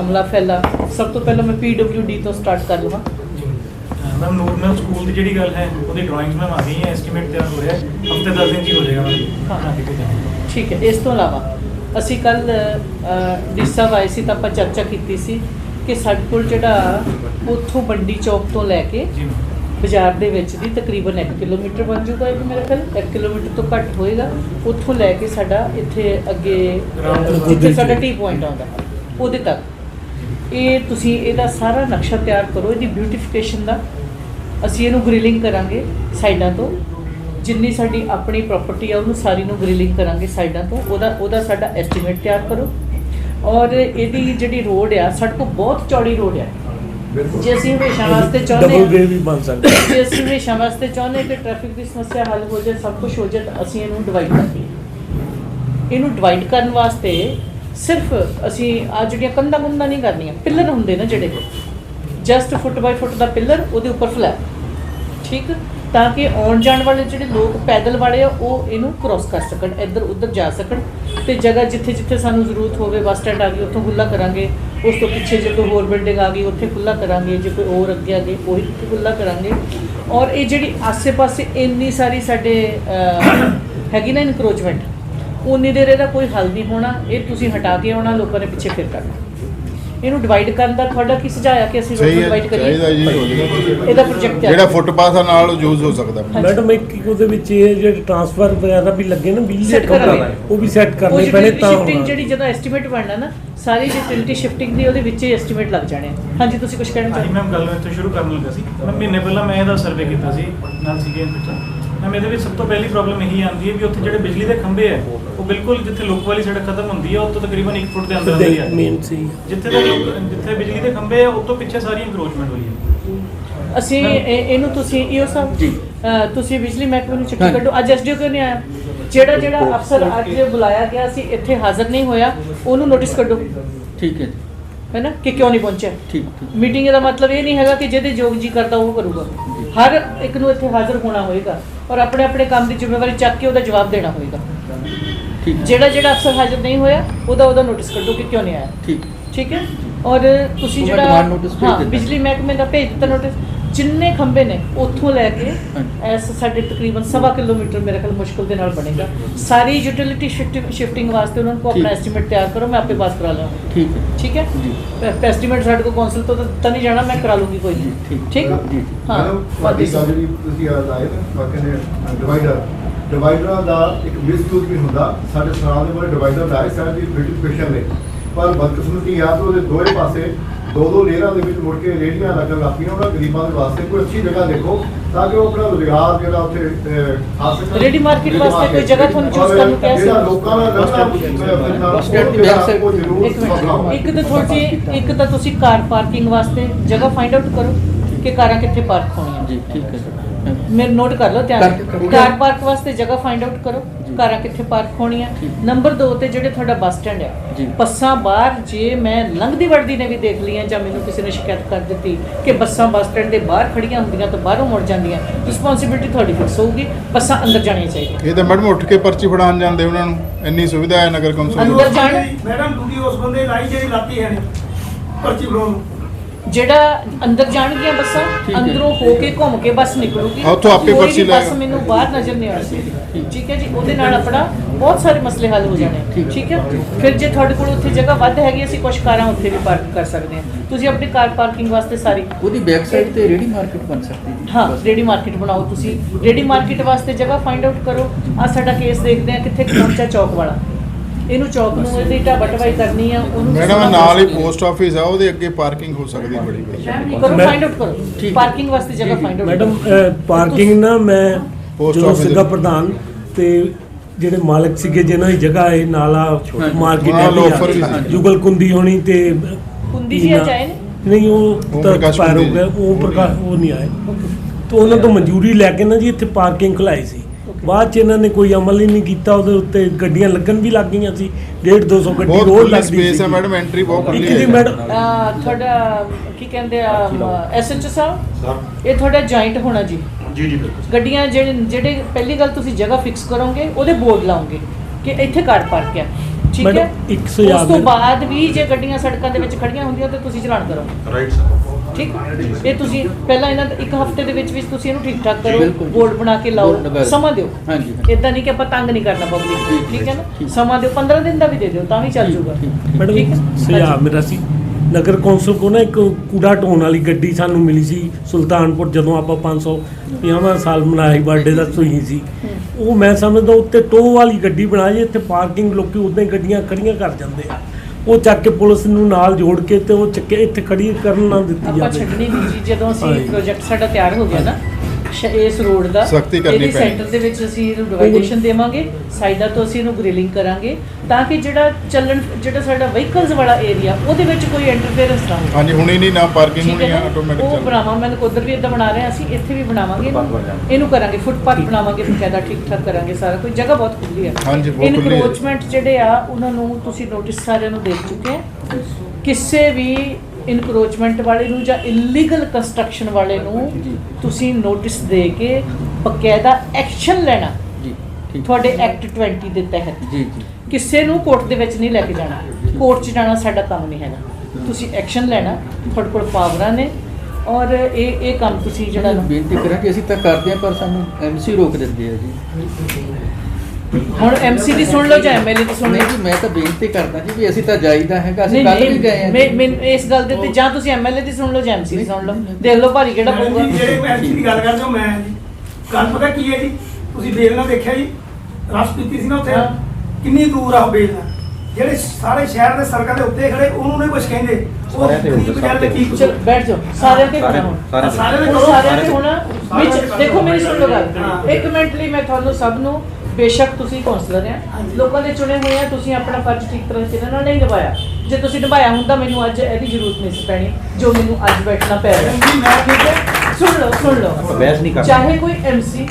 ਅਮਲਾ ਫੈਲਾ, ਸਭ ਤੋਂ ਪਹਿਲਾਂ ਮੈਂ ਡੀ ਤੋਂ ਸਟਾਰਟ ਕਰ ਲਵਾਂ। ਮੈਮ ਨੂਰਮਹਿਲ ਸਕੂਲ ਦੀ ਜਿਹੜੀ ਗੱਲ ਹੈ ਉਹਦੀ ਡਰਾਇੰਗਸ ਮੈਮ ਆ ਗਈ ਹੈ ਐਸਟੀਮੇਟ ਤਿਆਰ ਹੋ ਰਿਹਾ ਹਫ਼ਤੇ 10 ਦਿਨ 'ਚ ਹੀ ਹੋ ਜਾਏਗਾ ਮੈਮ ਹਾਂ। ਠੀਕ ਹੈ ਇਸ ਤੋਂ ਇਲਾਵਾ ਅਸੀਂ ਕੱਲ ਡੀਸਾ ਆਏ ਸੀ ਤਾਂ ਆਪਾਂ ਚਰਚਾ ਕੀਤੀ ਸੀ ਕਿ ਸਾਡੇ ਕੋਲ ਜਿਹੜਾ ਉੱਥੋਂ ਬੰਡੀ ਚੌਕ ਤੋਂ ਲੈ ਕੇ ਜੀ ਮੈਮ ਬਾਜ਼ਾਰ ਦੇ ਵਿੱਚ ਦੀ ਤਕਰੀਬਨ 1 ਕਿਲੋਮੀਟਰ ਬਣ ਜਾਊਗਾ ਇਹ ਮੇਰਾ ਖਿਆਲ 1 ਕਿਲੋਮੀਟਰ ਤੋਂ ਘੱਟ ਹੋਏਗਾ। ਉੱਥੋਂ ਲੈ ਕੇ ਸਾਡਾ ਇੱਥੇ ਅੱਗੇ ਜਿੱਥੇ ਸਾਡਾ ਟੀ ਪੁਆਇੰਟ ਆਉਂਦਾ ਉਹਦੇ ਤੱਕ। ਇਹ ਤੁਸੀਂ ਇਹਦਾ ਸਾਰਾ ਨਕਸ਼ਾ ਤਿਆਰ ਕਰੋ ਇਹਦੀ ਬਿਊਟੀਫਿਕੇਸ਼ਨ ਦਾ। ਅਸੀਂ ਇਹਨੂੰ ਗ੍ਰਿਲਿੰਗ ਕਰਾਂਗੇ ਸਾਈਡਾਂ ਤੋਂ। ਜਿੰਨੀ ਸਾਡੀ ਆਪਣੀ ਪ੍ਰਾਪਰਟੀ ਆ ਉਹਨੂੰ ਸਾਰੀ ਨੂੰ ਗ੍ਰਿਲਿੰਗ ਕਰਾਂਗੇ ਸਾਈਡਾਂ ਤੋਂ। ਉਹਦਾ ਉਹਦਾ ਸਾਡਾ ਐਸਟੀਮੇਟ ਤਿਆਰ ਕਰੋ। ਔਰ ਇਹਦੀ ਜਿਹੜੀ ਰੋਡ ਆ ਸਾਡੇ ਕੋਲ ਬਹੁਤ ਚੌੜੀ ਰੋਡ ਆ। ਜੇ ਅਸੀਂ ਹਮੇਸ਼ਾ ਵਾਸਤੇ ਚਾਹੁੰਦੇ ਡਬਲ ਹਾਂ ਵੇ ਵੀ ਬਣ ਸਕਦਾ। ਜੇ ਅਸੀਂ ਹਮੇਸ਼ਾ ਵਾਸਤੇ ਚਾਹੁੰਦੇ ਕਿ ਟ੍ਰੈਫਿਕ ਦੀ ਸਮੱਸਿਆ ਹੱਲ ਹੋ ਜਾਏ ਸਭ ਕੁਝ ਹੋ ਜਾਏ ਤਾਂ ਅਸੀਂ ਇਹਨੂੰ ਡਿਵਾਈਡ ਕਰ ਦਈਏ। ਇਹਨੂੰ ਡਿਵਾਈਡ ਕਰਨ ਵਾਸਤੇ ਸਿਰਫ ਅਸੀਂ ਆ ਜਿਹੜੀਆਂ ਕੰਧਾਂ ਕੁੰਧਾਂ ਨਹੀਂ ਕਰਨੀਆਂ ਪਿੱਲਰ ਹੁੰਦੇ ਨਾ ਜਿਹੜੇ ਜਸਟ ਫੁੱਟ ਬਾਈ ਫੁੱਟ ਦਾ ਪਿੱਲਰ ਉਹਦੇ ਉੱਪਰ ਫਲੈਟ ਠੀਕ? ਤਾਂ ਕਿ ਆਉਣ ਜਾਣ ਵਾਲੇ ਜਿਹੜੇ ਲੋਕ ਪੈਦਲ ਵਾਲੇ ਆ, ਉਹ ਇਹਨੂੰ ਕ੍ਰੋਸ ਕਰ ਸਕਣ, ਇੱਧਰ ਉੱਧਰ ਜਾ ਸਕਣ। ਤੇ ਜਗ੍ਹਾ ਜਿੱਥੇ ਜਿੱਥੇ ਸਾਨੂੰ ਜ਼ਰੂਰਤ ਹੋਵੇ, ਬੱਸ ਸਟੈਂਡ ਆ ਗਈ, ਉੱਥੋਂ ਖੁੱਲਾ ਕਰਾਂਗੇ। ਉਸ ਤੋਂ ਪਿੱਛੇ ਜੇ ਕੋਈ ਹੋਰ ਬਿਲਡਿੰਗ ਆ ਗਈ, ਉੱਥੇ ਖੁੱਲਾ ਕਰਾਂਗੇ। ਜੇ ਕੋਈ ਹੋਰ ਅੱਗੇ ਆ ਗਈ ਉਹੀ ਖੁੱਲਾ ਕਰਾਂਗੇ। ਔਰ ਇਹ ਜਿਹੜੀ ਆਸੇ-ਪਾਸੇ ਇੰਨੀ ਸਾਰੀ ਸਾਡੇ ਹੈਗੀ ਨਾ ਇਨਕਰੋਚਮੈਂਟ ਉਨੀ ਦੇਰ ਇਹਦਾ ਕੋਈ ਹੱਲ ਨਹੀਂ ਹੋਣਾ। ਇਹ ਤੁਸੀਂ ਹਟਾ ਕੇ ਆਉਣਾ, ਲੋਕਾਂ ਨੇ ਪਿੱਛੇ ਫਿਰ ਕਰਨਾ। ਇਹਨੂੰ ਡਿਵਾਈਡ ਕਰਨ ਦਾ ਤੁਹਾਡਾ ਕੀ ਸੁਝਾਅ ਆ ਕਿ ਅਸੀਂ ਰੋਡ ਸਹੀ ਡਿਵਾਈਡ ਹੈ ਕਰੀਏ? ਚਾਹੀਦਾ ਜੀ। ਹੋ ਜਾਏਗਾ ਇਹਦਾ ਪ੍ਰੋਜੈਕਟ ਜਿਹੜਾ ਫੁੱਟਪਾਥ ਆ ਨਾਲ ਯੂਜ਼ ਹੋ ਸਕਦਾ। ਮੈਡਮ ਇੱਕ ਉਹਦੇ ਵਿੱਚ ਇਹ ਜਿਹੜੇ ਟਰਾਂਸਫਰ ਵਗੈਰਾ ਵੀ ਲੱਗੇ ਨਾ ਬਿਜਲੀ ਦੇ Set ਕਰਾਂਗੇ। ਖੰਭਾਂ, ਉਹ ਵੀ ਸੈੱਟ ਉਹ ਕਰਨੇ ਪੈਣੇ ਤਾਂ ਸ਼ਿਫਟਿੰਗ ਹੋਣਾ। ਜਿਹੜੀ ਜਦੋਂ ਐਸਟੀਮੇਟ ਬਣਨਾ ਨਾ ਸਾਰੀ ਯੂਟਿਲਿਟੀ ਸ਼ਿਫਟਿੰਗ ਦੀ ਉਹਦੇ ਵਿੱਚ ਹੀ ਐਸਟੀਮੇਟ ਲੱਗ ਜਾਣੇ ਆ। ਹਾਂਜੀ ਤੁਸੀਂ ਕੁਝ ਕਹਿਣਾ ਹਾਂਜੀ ਚਾਹੁੰਦੇ ਮੈਮ ਗੱਲ ਮੈਂ ਇੱਥੇ ਸ਼ੁਰੂ ਕਰਨ ਲੱਗਾ ਸੀ। ਮੈਂ ਮਹੀਨੇ ਪਹਿਲਾਂ ਮੈਂ ਇਹਦਾ ਸਰਵੇ ਕੀਤਾ ਸੀ ਨਾਲ ਸੀਗੇ ਇੰਸਪੈਕਟਰ ਮੈਮ ਇਹਦੇ ਵਿੱਚ ਸਭ ਤੋਂ ਪਹਿਲੀ ਪ੍ਰੋਬਲਮ ਇਹੀ ਆਉਂਦੀ ਹੈ ਵੀ ਉੱਥੇ ਜਿਹੜੇ ਬਿਜਲੀ ਦੇ ਖੰਭੇ ਹੈ ਉਹ ਬਿਲਕੁਲ ਜਿੱਥੇ ਲੋਕ ਵਾਲੀ ਸੜਕ ਖਤਮ ਹੁੰਦੀ ਹੈ ਉਹ ਤੋਂ ਤਕਰੀਬਨ 1 ਫੁੱਟ ਦੇ ਅੰਦਰ ਅੰਦਰ ਹੀ ਮੇਨ ਸੀ। ਜਿੱਥੇ ਤੱਕ ਲੋਕ- ਜਿੱਥੇ ਬਿਜਲੀ ਦੇ ਖੰਭੇ ਹੈ ਉਹ ਤੋਂ ਪਿੱਛੇ ਸਾਰੀ ਇਨਕਰੋਚਮੈਂਟ ਹੋਈ ਹੈ ਅਸੀਂ ਇਹ- ਇਹਨੂੰ ਤੁਸੀਂ ਈਓ ਸਾਹਿਬ ਜੀ। ਤੁਸੀਂ ਬਿਜਲੀ ਮਹਿਕਮੇ ਨੂੰ ਚਿੱਠੀ ਕੱਢੋ। ਅੱਜ ਐਸਡੀਓ ਕਿਉਂ ਨਹੀਂ ਆਇਆ? ਜਿਹੜਾ ਜਿਹੜਾ ਅਫਸਰ ਅੱਜ ਬੁਲਾਇਆ ਗਿਆ ਸੀ ਇੱਥੇ ਹਾਜ਼ਰ ਨਹੀਂ ਹੋਇਆ ਉਹਨੂੰ ਨੋਟਿਸ ਕੱਢੋ। ਠੀਕ ਹੈ ਜੀ, ਹੈ ਨਾ? ਕਿ ਕਿਉਂ ਨਹੀਂ ਪਹੁੰਚਿਆ? ਠੀਕ ਠੀਕ। ਮੀਟਿੰਗ ਦਾ ਮਤਲਬ ਇਹ ਨਹੀਂ ਹੈਗਾ ਕਿ ਜਿਹਦੇ ਯੋਗ ਜੀ ਕਰਦਾ ਉਹ ਕਰੂਗਾ। ਹਰ ਇੱਕ ਨੂੰ ਇੱਥੇ ਹਾਜ਼ਰ ਹੋਣਾ ਹੋਏਗਾ। ਔਰ ਆਪਣੇ ਆਪਣੇ ਕੰਮ ਦੀ ਜ਼ਿੰਮੇਵਾਰੀ ਚੱਕ ਕੇ ਉਹਦਾ ਜਵਾਬ ਦੇਣਾ ਹੋਏਗਾ। ਠੀਕ। ਜਿਹੜਾ ਜਿਹੜਾ ਅਫਸਰ ਹਾਜ਼ਰ ਨਹੀਂ ਹੋਇਆ ਉਹਦਾ ਉਹਦਾ ਨੋਟਿਸ ਕੱਢੋ ਕਿ ਕਿਉਂ ਨਹੀਂ ਆਇਆ। ਠੀਕ। ਠੀਕ ਹੈ? ਔਰ ਤੁਸੀਂ ਜਿਹੜਾ ਹਾਂ। ਬਿਜਲੀ ਮਹਿਕਮੇ ਦਾ ਭੇਜ ਦਿੱਤਾ ਨੋਟਿਸ ਜਿੰਨੇ ਖੰਭੇ ਨੇ ਉੱਥੋਂ ਲੈ ਕੇ। ਐਸ ਸਾਡੇ ਤਕਰੀਬਨ ਸਵਾ ਕਿਲੋਮੀਟਰ ਮੇਰੇ ਖਿਆਲ ਮੁਸ਼ਕਲ ਦੇ ਨਾਲ ਬਣੇਗਾ ਸਾਰੀ ਯੂਟਿਲਿਟੀ ਸ਼ਿਫਟਿੰਗ ਵਾਸਤੇ ਉਹਨਾਂ ਨੂੰ ਆਪਣਾ। ਐਸਟੀਮੇਟ ਤਿਆਰ ਕਰੋ ਮੈਂ ਆਪੇ ਪਾਸ ਕਰਾ ਲਵਾਂਗਾ ਠੀਕ ਹੈ ਠੀਕ ਹੈ ਜੀ। ਐਸਟੀਮੇਟ ਸਾਡੇ ਕੋਲ ਕੌਂਸਲ ਤੋਂ ਤਾਂ ਤਾਂ ਨਹੀਂ ਜਾਣਾ ਮੈਂ ਕਰਾ ਲੂੰਗੀ ਕੋਈ ਨਹੀਂ ਠੀਕ। ਹੈ? ਜੀ, ਹਾਂ ਤੁਹਾਡੀ ਗੱਲ ਜਿਹੜੀ ਤੁਸੀਂ ਆ ਲਾਏ ਨਾ ਬਾਕੀ ਨੇ ਡਿਵਾਈਡਰ ਡਿਵਾਈਡਰਾਂ ਦਾ ਇੱਕ ਮਿਸਯੂਜ਼ ਵੀ ਹੁੰਦਾ ਸਾਡੇ ਸਰਾਂ ਦੇ ਕੋਲ ਡਿਵਾਈਡਰ ਲਾਏ ਸਾਡੇ ਦੀ ਬਿਊਟੀਫਿਕੇਸ਼ਨ ਨੇ ਪਰ ਬਦਕਿਸਮਤੀ ਆ ਤਾਂ ਉਹਦੇ ਦੋਵੇਂ ਪਾਸੇ ਦੋ ਦੋ ਲੇਅਰਾਂ ਦੇ ਵਿੱਚ ਮੁੜ ਕੇ ਰੇੜੀਆਂ ਲੱਗਣ ਲੱਗ ਪਈਆਂ ਉਹਨਾਂ ਗਰੀਬਾਂ ਦੇ ਵਾਸਤੇ ਕੋਈ ਅੱਛੀ ਜਗ੍ਹਾ ਦੇਖੋ ਤਾਂ ਕਿ ਉਹ ਆਪਣਾ ਰੁਜ਼ਗਾਰ ਜਿਹੜਾ ਉੱਥੇ ਖਾ ਸਕਣ market Ready ਵਾਸਤੇ ਕੋਈ। ਜਗ੍ਹਾ ਤੁਹਾਨੂੰ ਔਰ ਕਰਨ ਨੂੰ ਕਿਹਾ ਸੀ? ਜਿਹੜਾ ਲੋਕਾਂ ਦਾ ਰਹਿਣਾ ਬੱਸ ਸਟੈਂਡ ਦੀ ਮਿੰਟ ਸੁਧਾਰਨਾ। ਇੱਕ ਤਾਂ ਥੋੜੀ ਇੱਕ ਤਾਂ ਤੁਸੀਂ ਕਾਰ ਪਾਰਕਿੰਗ ਵਾਸਤੇ ਜਗ੍ਹਾ ਫਾਈਂਡ ਆਊਟ ਕਰੋ ਕਿ ਕਾਰਾਂ ਕਿੱਥੇ ਪਾਰਕ ਹੋਣੀਆਂ ਜੀ ਠੀਕ ਹੈ ਸਰ ਮੇਰੇ ਨੋਟ ਕਰ ਲਓ ਧਿਆਨ ਕਰ- ਪਾਰਕ ਵਾਸਤੇ ਜਗ੍ਹਾ ਫਾਈਂਡ ਆਊਟ ਕਰੋ ਕਾਰਾਂ ਕਿੱਥੇ ਪਾਰਕ ਹੋਣੀਆਂ। ਨੰਬਰ 2 ਤੇ ਜਿਹੜੇ ਤੁਹਾਡਾ ਬੱਸ ਸਟੈਂਡ ਹੈ। ਬੱਸਾਂ ਬਾਹਰ ਜੇ ਮੈਂ ਲੰਘਦੀ ਵੜਦੀ ਨੇ ਵੀ ਦੇਖ ਲਈਆਂ ਜਾਂ ਮੈਨੂੰ ਕਿਸੇ ਨੇ ਸ਼ਿਕਾਇਤ ਕਰ ਦਿੱਤੀ ਕਿ ਬੱਸਾਂ ਬੱਸ ਸਟੈਂਡ ਦੇ ਬਾਹਰ ਖੜੀਆਂ ਹੁੰਦੀਆਂ ਤਾਂ ਬਾਹਰੋਂ ਮੁੜ ਜਾਂਦੀਆਂ ਰਿਸਪੌਂਸਿਬਿਲਟੀ ਤੁਹਾਡੀ ਫਿਕਸ ਹੋਊਗੀ ਬੱਸਾਂ ਅੰਦਰ ਜਾਣੀਆਂ ਚਾਹੀਦੀਆਂ। ਇਹ ਤਾਂ ਮੈਡਮ ਉੱਠ ਕੇ ਪਰਚੀ ਫੜਾਉਣ ਜਾਂਦੇ ਉਹਨਾਂ ਨੂੰ ਇੰਨੀ ਸੁਵਿਧਾ ਹੈ ਨਗਰ ਕੌਂਸਲ ਦੀ ਅੰਦਰ ਜਾਣ। ਮੈਡਮ ਡਿਊਟੀ ਉਸ ਬੰਦੇ ਲਾਈ ਜਿਹੜੀ ਲਾਤੀ ਹੈ ਪਰਚੀ ਬਣਾਉਣ ਨੂੰ। ਜਿਹੜਾ ਅੰਦਰ ਜਾਣਗੀਆਂ ਬੱਸਾਂ। ਅੰਦਰੋਂ ਹੋ ਕੇ ਘੁੰਮ ਕੇ ਬੱਸ ਨਿਕਲੂਗੀ। ਹਾਂ, ਉੱਥੋਂ ਆਪੇ ਕੋਈ ਪਰਚੀ ਵੀ ਲੈ ਬੱਸ। ਮੈਨੂੰ ਬਾਹਰ ਨਜ਼ਰ ਨਹੀਂ ਆਉਣੀ ਠੀਕ। ਹੈ ਜੀ ਉਹਦੇ ਨਾਲ ਆਪਣਾ ਬਹੁਤ ਸਾਰੇ ਮਸਲੇ ਹੱਲ ਹੋ ਜਾਣੇ। ਠੀਕ। ਹੈ? ਫਿਰ ਜੇ ਤੁਹਾਡੇ ਕੋਲ ਉੱਥੇ ਜਗ੍ਹਾ ਵੱਧ ਹੈਗੀ ਅਸੀਂ ਕੁਝ ਕਾਰਾਂ ਉੱਥੇ ਵੀ ਪਾਰਕ ਕਰ ਸਕਦੇ ਹਾਂ। ਤੁਸੀਂ ਆਪਣੀ ਕਾਰ ਪਾਰਕਿੰਗ ਵਾਸਤੇ ਸਾਰੀ ਉਹਦੀ ਬੈਕ ਸਾਈਡ ਤੇ ਰੇਡੀ ਮਾਰਕੀਟ ਬਣ ਸਕਦੀ ਹੈ। ਹਾਂ ਰੇਡੀ ਮਾਰਕੀਟ ਬਣਾਓ ਤੁਸੀਂ। ਰੇਡੀ ਮਾਰਕੀਟ ਵਾਸਤੇ ਜਗ੍ਹਾ ਫਾਈਂਡ ਆਊਟ ਕਰੋ। ਆ ਸਾਡਾ ਕੇਸ ਦੇਖਦੇ ਆ ਕਿੱਥੇ ਕੁ ਪਹੁੰਚਿਆ ਚੌਕ ਵਾਲਾ। ਇਹਨੂੰ ਚੌਕ ਨੂੰ ਇਹਦੀ ਢਾਬਾ ਢਵਾਈ ਕਰਨੀ ਆ ਉਹਨੂੰ ਮੈਡਮ ਨਾਲ ਹੀ ਪੋਸਟ ਆਫਿਸ ਆ ਉਹਦੇ ਅੱਗੇ ਪਾਰਕਿੰਗ ਹੋ ਸਕਦੀ ਬੜੀ ਬੜੀ। ਕਰੋ ਫਾਈਂਡ ਆਊਟ ਕਰੋ। ਪਾਰਕਿੰਗ ਵਾਸਤੇ ਜਗ੍ਹਾ ਫਾਈਂਡ ਆਊਟ ਮੈਡਮ ਪਾਰਕਿੰਗ ਨਾ ਮੈਂ Post ਜਦੋਂ office ਪ੍ਰਧਾਨ ਤੇ ਜਿਹੜੇ ਮਾਲਕ ਸੀਗੇ ਜਿਨ੍ਹਾਂ ਦੀ ਜਗ੍ਹਾ ਹੈ ਨਾਲਾ ਮਾਰਕੀਟ ਹਾਂ, ਲੋਫਰ ਵੀ ਹੈ ਸੀ। ਜੁਗਲ ਕੁੰਦੀ ਹੋਣੀ ਤੇ ਕੁੰਦੀ ਜੀ ਆਏ ਨੇ? ਨਹੀਂ ਉਹ ਓਮ ਤਾਂ ਪ੍ਰਕਾਸ਼ ਹੋ ਕੁੰਦੀ। ਗਏ ਉਹ ਪ੍ਰਕਾਸ਼ ਉਹ ਨਹੀਂ ਆਏ। ਤਾਂ ਉਹਨਾਂ ਤੋਂ ਮਨਜ਼ੂਰੀ ਲੈ ਕੇ ਨਾ ਜੀ ਇੱਥੇ ਪਾਰਕਿੰਗ ਖੁਲਾਈ ਸੀ। ਬਾਅਦ ਚ ਇਹਨਾਂ ਨੇ ਕੋਈ ਅਮਲ ਹੀ ਨਹੀਂ ਕੀਤਾ ਉਹਦੇ ਉੱਤੇ ਗੱਡੀਆਂ ਲੱਗਣ ਵੀ ਲੱਗ ਗਈਆਂ ਸੀ 1.5 200 ਗੱਡੀ ਬਹੁਤ ਰੋਜ਼ ਖੁੱਲੀ ਲੱਗਦੀ ਸਪੇਸ ਸੀ। ਹੈ ਮੈਡਮ ਐਂਟਰੀ ਬਹੁਤ ਖੁੱਲੀ ਹੈ। ਮੈਡਮ ਅਹ ਤੁਹਾਡਾ ਕੀ ਕਹਿੰਦੇ ਆ ਐਸਐਚਓ ਸਾਹਿਬ? ਇਹ ਤੁਹਾਡਾ ਜੁਆਇੰਟ ਹੋਣਾ ਜੀ। ਜੀ ਜੀ ਬਿਲਕੁਲ। ਗੱਡੀਆਂ ਜਿਹੜੇ ਜਿਹੜੇ ਪਹਿਲੀ ਗੱਲ ਤੁਸੀਂ ਜਗ੍ਹਾ ਫਿਕਸ ਕਰੋਗੇ ਉਹਦੇ ਬੋਰਡ ਲਾਓਗੇ ਕਿ ਇੱਥੇ ਕਾਰ ਪਾਰਕ ਹੈ। ਠੀਕ ਹੈ? ਮੈਡਮ, ਇੱਕ ਸੁਝਾਅ ਉਸ ਤੋਂ ਬਾਅਦ ਵੀ ਜੇ ਗੱਡੀਆਂ ਸੜਕਾਂ ਦੇ ਵਿੱਚ ਖੜੀਆਂ ਹੁੰਦੀਆਂ ਤਾਂ ਤੁਸੀਂ ਚਲਾਨ ਕਰੋ ਰਾਈਟ ਸਰ ਠੀਕ ਇਹ ਤੁਸੀਂ ਪਹਿਲਾਂ ਇਹਨਾਂ ਦਾ ਇੱਕ ਹਫ਼ਤੇ ਦੇ ਵਿੱਚ ਵਿੱਚ ਤੁਸੀਂ ਇਹਨੂੰ ਠੀਕ ਠਾਕ ਕਰੋ। ਬੋਰਡ ਬਣਾ ਕੇ ਲਾਓ। ਸਮਾਂ ਦਿਓ ਹਾਂਜੀ। ਇਦਾਂ ਨਹੀਂ ਕਿ ਆਪਾਂ ਤੰਗ ਨਹੀਂ ਕਰਨਾ ਪਬਲਿਕ ਠੀਕ ਹੈ। ਨਾ ਸਮਾਂ ਦਿਓ 15 ਦਿਨ ਦਾ ਵੀ ਦੇ ਦਿਓ ਤਾਂ ਵੀ ਚੱਲ ਜਾਊਗਾ ਮੈਡਮ? ਸੁਝਾਅ। ਮੇਰਾ ਸੀ ਨਗਰ ਕੌਂਸਲ ਕੋ ਨਾ ਇੱਕ ਕੂੜਾ ਢੋਣ ਵਾਲੀ ਗੱਡੀ ਸਾਨੂੰ ਮਿਲੀ ਸੀ ਸੁਲਤਾਨਪੁਰ ਜਦੋਂ ਆਪਾਂ 550ਵਾਂ ਸਾਲ ਮਨਾਇਆ ਬਰਥਡੇ ਦਾ ਸੋਈ ਸੀ ਉਹ ਮੈਂ ਸਮਝਦਾ ਉੱਤੇ ਟੋ ਵਾਲੀ ਗੱਡੀ ਬਣਾਈ ਇੱਥੇ ਪਾਰਕਿੰਗ ਲੋਕੀ ਉਦਾਂ ਹੀ ਗੱਡੀਆਂ ਖੜੀਆਂ ਕਰ ਜਾਂਦੇ ਆ ਉਹ ਚੱਕ ਕੇ ਪੁਲਿਸ ਨੂੰ ਨਾਲ ਜੋੜ ਕੇ ਤੇ ਉਹ ਚੱਕੇ ਇੱਥੇ ਖੜੀ ਕਰਨ ਨਾ ਦਿੱਤੀ ਆਪਾਂ ਜਾਵੇ ਛੱਡਣੀ ਨਹੀਂ ਜੀ ਜਦੋਂ ਅਸੀਂ। ਪ੍ਰੋਜੈਕਟ ਸਾਡਾ ਤਿਆਰ ਹੋ ਗਿਆ ਨਾ ਸ਼- ਇਸ ਰੋਡ ਦਾ ਸਖਤੀ ਕਰਨੀ ਇਹਦੀ ਪੈਣੀ। ਸੈਂਟਰ ਦੇ ਵਿੱਚ ਅਸੀਂ ਇਹਨੂੰ ਡਿਵਾਈਡੇਸ਼ਨ ਦੇਵਾਂਗੇ ਸਾਈਡਾਂ ਤੋਂ ਅਸੀਂ ਇਹਨੂੰ ਗ੍ਰਿਲਿੰਗ ਕਰਾਂਗੇ ਤਾਂ ਕਿ ਜਿਹੜਾ ਚੱਲਣ ਜਿਹੜਾ ਸਾਡਾ ਵਹੀਕਲਸ ਵਾਲਾ ਏਰੀਆ ਉਹਦੇ ਵਿੱਚ ਕੋਈ ਇੰਟਰਫੇਰੈਂਸ ਨਾ ਹੋਵੇ। ਹਾਂਜੀ ਹੁਣੇ ਨਹੀਂ ਨਾ ਪਾਰਕਿੰਗ ਠੀਕ ਹੋਣੀ ਹੈ ਆ ਨਾ? ਆਟੋਮੈਟਿਕ ਉਹ ਚੱਲ ਬਣਾਵਾਂ ਮੈਂ ਉਧਰ ਵੀ ਇਦਾਂ ਬਣਾ ਰਹੇ ਅਸੀਂ ਇੱਥੇ ਵੀ ਬਣਾਵਾਂਗੇ ਇਹਨੂੰ। ਇਹਨੂੰ ਕਰਾਂਗੇ ਫੁੱਟਪਾਥ ਬਣਾਵਾਂਗੇ ਬਕਾਇਦਾ ਠੀਕ ਠਾਕ ਕਰਾਂਗੇ ਸਾਰਾ ਕੋਈ ਜਗ੍ਹਾ ਬਹੁਤ ਖੁੱਲੀ ਹੈ ਹਾਂਜੀ, ਬਹੁਤ ਖੁੱਲੀ ਹੈ। ਇਨਕਰੋਚਮੈਂਟ ਜਿਹੜੇ ਆ ਉਹਨਾਂ ਨੂੰ ਤੁਸੀਂ ਨੋਟਿਸ ਸਾਰਿਆਂ ਨੂੰ ਦੇਖ ਚੁੱਕੇ ਕਿਸੇ ਵੀ ਇਨਕਰੋਚਮੈਂਟ ਵਾਲੇ ਨੂੰ ਜਾਂ ਇਲੀਗਲ ਕੰਸਟਰਕਸ਼ਨ ਵਾਲੇ ਨੂੰ ਤੁਸੀਂ ਨੋਟਿਸ ਦੇ ਕੇ ਬਕਾਇਦਾ ਐਕਸ਼ਨ ਲੈਣਾ। ਜੀ ਠੀਕ। ਤੁਹਾਡੇ ਐਕਟ 20 ਦੇ ਤਹਿਤ। ਜੀ ਜੀ। ਕਿਸੇ ਨੂੰ ਕੋਰਟ ਦੇ ਵਿੱਚ ਨਹੀਂ ਲੈ ਕੇ ਜਾਣਾ। ਕੋਰਟ 'ਚ ਜਾਣਾ ਸਾਡਾ ਕੰਮ ਨਹੀਂ ਹੈਗਾ। ਤੁਸੀਂ ਐਕਸ਼ਨ ਲੈਣਾ। ਤੁਹਾਡੇ ਕੋਲ ਪਾਵਰਾਂ ਨੇ। ਔਰ ਇਹ ਇਹ ਕੰਮ ਤੁਸੀਂ ਜਿਹੜਾ ਬੇਨਤੀ ਕਰਾਂ ਕਿ ਅਸੀਂ ਤਾਂ ਕਰਦੇ ਹਾਂ ਪਰ ਸਾਨੂੰ ਐਮਸੀ ਰੋਕ ਦਿੰਦੇ ਆ ਜੀ। ਹੁਣ ਐਮਸੀ ਦੀ ਸੁਣ ਲਓ ਜਾਂ ਐਮਐਲਏ ਦੀ ਸੁਣ ਨਹੀਂ ਲਓ। ਜੀ ਮੈਂ ਤਾਂ ਬੇਨਤੀ ਕਰਦਾ ਜੀ ਵੀ ਅਸੀਂ ਤਾਂ ਜਾਈਦਾ ਹੈਗਾ ਅਸੀਂ ਨਹੀਂ ਕੱਲ ਵੀ ਗਏ ਆ ਨਹੀਂ ਮੈਂ ਮੈਂ ਇਸ ਗੱਲ ਦੇ ਉੱਤੇ ਜਾਂ ਤੁਸੀਂ ਐਮਐਲਏ ਦੀ ਸੁਣ ਲਓ ਜਾਂ ਐਮਸੀ ਦੀ ਸੁਣ ਲਓ। ਦੇਖ ਲਓ ਭਾਰੀ ਕਿਹੜਾ ਪਊਗਾ। ਜਿਹੜੇ ਐਮਸੀ ਦੀ ਗੱਲ ਕਰਦੇ ਹੋ ਮੈਂ ਜੀ। ਗੱਲ ਪਤਾ ਕੀ ਹੈ ਜੀ? ਤੁਸੀਂ ਬੇਲ ਨਾਲ ਦੇਖਿਆ ਜੀ? ਰਸ ਪੀਤੀ ਸੀ ਨਾ ਉੱਥੇ। ਕਿੰਨੀ ਦੂਰ ਆ ਉਹ ਬੇਲ ਨਾਲ। ਜਿਹੜੇ ਸਾਰੇ ਸ਼ਹਿਰ ਦੇ ਸੜਕਾਂ ਦੇ ਉੱਤੇ ਖੜੇ ਉਹਨੂੰ ਨਹੀਂ ਕੁਝ ਕਹਿੰਦੇ। ਉਹ ਜਨ ਦੇ ਕੀ ਚਲ ਬੈਠ ਜਾਓ। ਸਾਰਿਆਂ ਤੇ ਹੋਣਾ। ਸਾਰਿਆਂ ਤੇ ਹੋਣਾ। ਵਿੱਚ ਦੇਖੋ ਮੇਰੀ ਸੁਣ ਲਓ ਗੱਲ। ਇੱਕ ਮਿੰਟ ਲਈ ਮੈਂ ਤੁਹਾਨੂੰ ਸਭ ਨੂੰ ਬੇਸ਼ੱਕ ਤੁਸੀਂ ਕਾਉਂਸਲਰ ਆ। ਲੋਕਾਂ ਦੇ ਚੁਣੇ ਹੋਏ ਆ ਤੁਸੀਂ ਆਪਣਾ ਫਰਜ਼ ਠੀਕ ਤਰ੍ਹਾਂ ਸਿਰੇ ਨਾਲ ਨਹੀਂ ਨਿਭਾਇਆ। ਜੇ ਤੁਸੀਂ ਨਿਭਾਇਆ ਹੁੰਦਾ ਮੈਨੂੰ ਅੱਜ ਇਹਦੀ ਜ਼ਰੂਰਤ ਨਹੀਂ ਸੀ ਪੈਣੀ ਜੋ ਮੈਨੂੰ ਅੱਜ ਬੈਠਣਾ ਪੈ ਰਿਹਾ। ਮੈਂ- ਠੀਕ ਹੈ। ਸੁਣ ਲਓ ਸੁਣ ਲਓ। ਚਾਹੇ ਕੋਈ ਐਮਸੀ